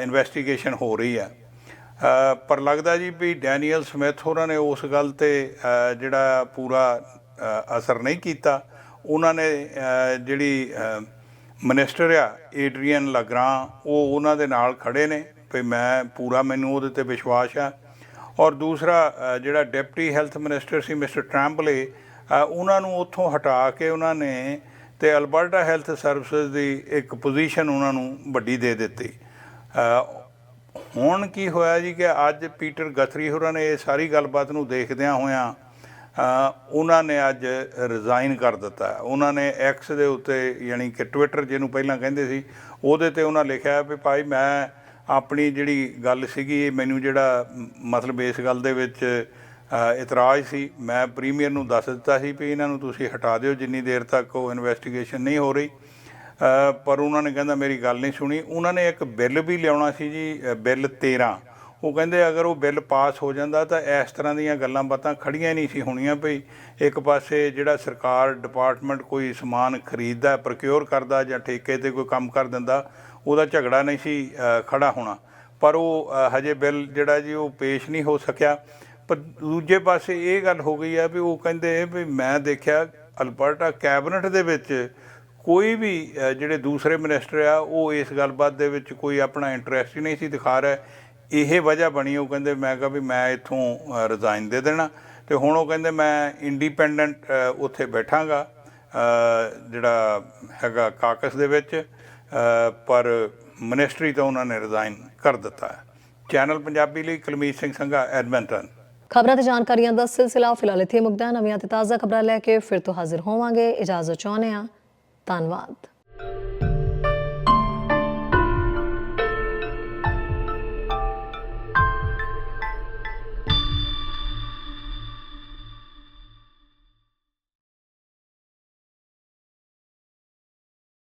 ਇਨਵੈਸਟੀਗੇਸ਼ਨ ਹੋ ਰਹੀ ਆ। ਪਰ ਲੱਗਦਾ ਜੀ ਵੀ ਡੈਨੀਅਲ ਸਮਿਥ ਹੋਰਾਂ ਨੇ ਉਸ ਗੱਲ ਤੇ ਜਿਹੜਾ ਪੂਰਾ ਅਸਰ ਨਹੀਂ ਕੀਤਾ। ਉਹਨਾਂ ਨੇ ਜਿਹੜੀ ਮਿਨਿਸਟਰ ਆ ਏਡਰੀਅਨ ਲਗਰਾਂ ਉਹ ਉਹਨਾਂ ਦੇ ਨਾਲ ਖੜੇ ਨੇ। ਵੀ ਮੈਂ ਪੂਰਾ ਮੈਨੂੰ ਉਹਦੇ ਤੇ ਵਿਸ਼ਵਾਸ ਆ। ਔਰ ਦੂਸਰਾ ਜਿਹੜਾ ਡਿਪਟੀ ਹੈਲਥ ਮਿਨਿਸਟਰ ਸੀ ਮਿਸਟਰ ਟ੍ਰੈਂਪਲੇ ਉਹਨਾਂ ਨੂੰ ਉੱਥੋਂ ਹਟਾ ਕੇ ਉਹਨਾਂ ਨੇ ਤੇ ਅਲਬਰਟਾ ਹੈਲਥ ਸਰਵਿਸਿਜ਼ ਦੀ ਇੱਕ ਪੋਜੀਸ਼ਨ ਉਹਨਾਂ ਨੂੰ ਵੱਡੀ ਦੇ ਦਿੱਤੀ। ਹੁਣ ਕੀ ਹੋਇਆ ਜੀ ਕਿ ਅੱਜ ਪੀਟਰ ਗਥਰੀ ਹੋਰਾਂ ਨੇ ਇਹ ਸਾਰੀ ਗੱਲਬਾਤ ਨੂੰ ਦੇਖਦਿਆਂ ਹੋਇਆਂ ਉਹਨਾਂ ਨੇ ਅੱਜ ਰਿਜ਼ਾਈਨ ਕਰ ਦਿੱਤਾ। ਉਹਨਾਂ ਨੇ ਐਕਸ ਦੇ ਉੱਤੇ, ਯਾਨੀ ਕਿ ਟਵਿੱਟਰ ਜਿਹਨੂੰ ਪਹਿਲਾਂ ਕਹਿੰਦੇ ਸੀ, ਉਹਦੇ ਤੇ ਉਹਨਾਂ ਲਿਖਿਆ ਵੀ ਭਾਈ ਮੈਂ ਆਪਣੀ ਜਿਹੜੀ ਗੱਲ ਸੀਗੀ, ਇਹ ਮੈਨੂੰ ਜਿਹੜਾ ਮਤਲਬ ਇਸ ਗੱਲ ਦੇ ਵਿੱਚ ਇਤਰਾਜ਼ ਸੀ। ਮੈਂ ਪ੍ਰੀਮੀਅਰ ਨੂੰ ਦੱਸ ਦਿੱਤਾ ਸੀ ਵੀ ਇਹਨਾਂ ਨੂੰ ਤੁਸੀਂ ਹਟਾ ਦਿਓ, ਜਿੰਨੀ ਦੇਰ ਤੱਕ ਉਹ ਇਨਵੈਸਟੀਗੇਸ਼ਨ ਨਹੀਂ ਹੋ ਰਹੀ। ਪਰ ਉਹਨਾਂ ਨੇ ਕਹਿੰਦਾ ਮੇਰੀ ਗੱਲ ਨਹੀਂ ਸੁਣੀ। ਉਹਨਾਂ ਨੇ ਇੱਕ ਬਿੱਲ ਵੀ ਲਿਆਉਣਾ ਸੀ ਜੀ ਬਿੱਲ 13 ਉਹ ਕਹਿੰਦੇ ਅਗਰ ਉਹ ਬਿੱਲ ਪਾਸ ਹੋ ਜਾਂਦਾ ਤਾਂ ਇਸ ਤਰ੍ਹਾਂ ਦੀਆਂ ਗੱਲਾਂ ਬਾਤਾਂ ਖੜੀਆਂ ਨਹੀਂ ਸੀ ਹੋਣੀਆਂ ਭਈ ਇੱਕ ਪਾਸੇ ਜਿਹੜਾ ਸਰਕਾਰ ਡਿਪਾਰਟਮੈਂਟ ਕੋਈ ਸਮਾਨ ਖਰੀਦਦਾ ਪ੍ਰੋਕਿਉਰ ਕਰਦਾ ਜਾਂ ਠੇਕੇ ਤੇ ਕੋਈ ਕੰਮ ਕਰ ਦਿੰਦਾ ਉਹਦਾ ਝਗੜਾ ਨਹੀਂ ਸੀ ਅ, ਖੜਾ ਹੋਣਾ। ਪਰ ਉਹ ਹਜੇ ਬਿੱਲ ਜਿਹੜਾ ਜੀ ਉਹ ਪੇਸ਼ ਨਹੀਂ ਹੋ ਸਕਿਆ। ਪਰ ਦੂਜੇ ਪਾਸੇ ਇਹ ਗੱਲ ਹੋ ਗਈ ਆ ਵੀ ਉਹ ਕਹਿੰਦੇ ਵੀ ਮੈਂ ਦੇਖਿਆ ਅਲਬਰਟਾ ਕੈਬਨਿਟ ਦੇ ਵਿੱਚ ਕੋਈ ਵੀ ਜਿਹੜੇ ਦੂਸਰੇ ਮਿਨਿਸਟਰ ਆ ਉਹ ਇਸ ਗੱਲਬਾਤ ਦੇ ਵਿੱਚ ਕੋਈ ਆਪਣਾ ਇੰਟਰਸਟ ਹੀ ਨਹੀਂ ਸੀ ਦਿਖਾ ਰਿਹਾ। ਇਹ ਵਜ੍ਹਾ ਬਣੀ ਉਹ ਕਹਿੰਦੇ ਮੈਂ ਕਿਹਾ ਵੀ ਮੈਂ ਇੱਥੋਂ ਰਿਜ਼ਾਈਨ ਦੇ ਦੇਣਾ। ਤੇ ਹੁਣ ਉਹ ਕਹਿੰਦੇ ਮੈਂ ਇੰਡੀਪੈਂਡੈਂਟ ਉੱਥੇ ਬੈਠਾਂਗਾ ਜਿਹੜਾ ਹੈਗਾ ਕਾਕਸ ਦੇ ਵਿੱਚ। ਪਰ ਮਿਨਿਸਟਰੀ ਤੋਂ ਉਹਨਾਂ ਨੇ ਰਿਜ਼ਾਈਨ ਕਰ ਦਿੱਤਾ ਚੈਨਲ ਪੰਜਾਬੀ ਲਈ ਕੁਲਮੀਤ ਸਿੰਘ ਸੰਘਾ ਐਡਮਿੰਟਨ ਖਬਰਾਂ ਤੇ ਜਾਣਕਾਰੀਆਂ ਦਾ ਸਿਲਸਿਲਾ ਫਿਲਹਾਲ ਇੱਥੇ ਮੁੱਕਦਾ ਨਵੀਆਂ ਤੇ ਤਾਜ਼ਾ ਖਬਰਾਂ ਲੈ ਕੇ ਫਿਰ ਤੋਂ ਹਾਜ਼ਰ ਹੋਵਾਂਗੇ। ਇਜਾਜ਼ਤ ਚਾਹੁੰਦੇ ਹਾਂ। ਧੰਨਵਾਦ।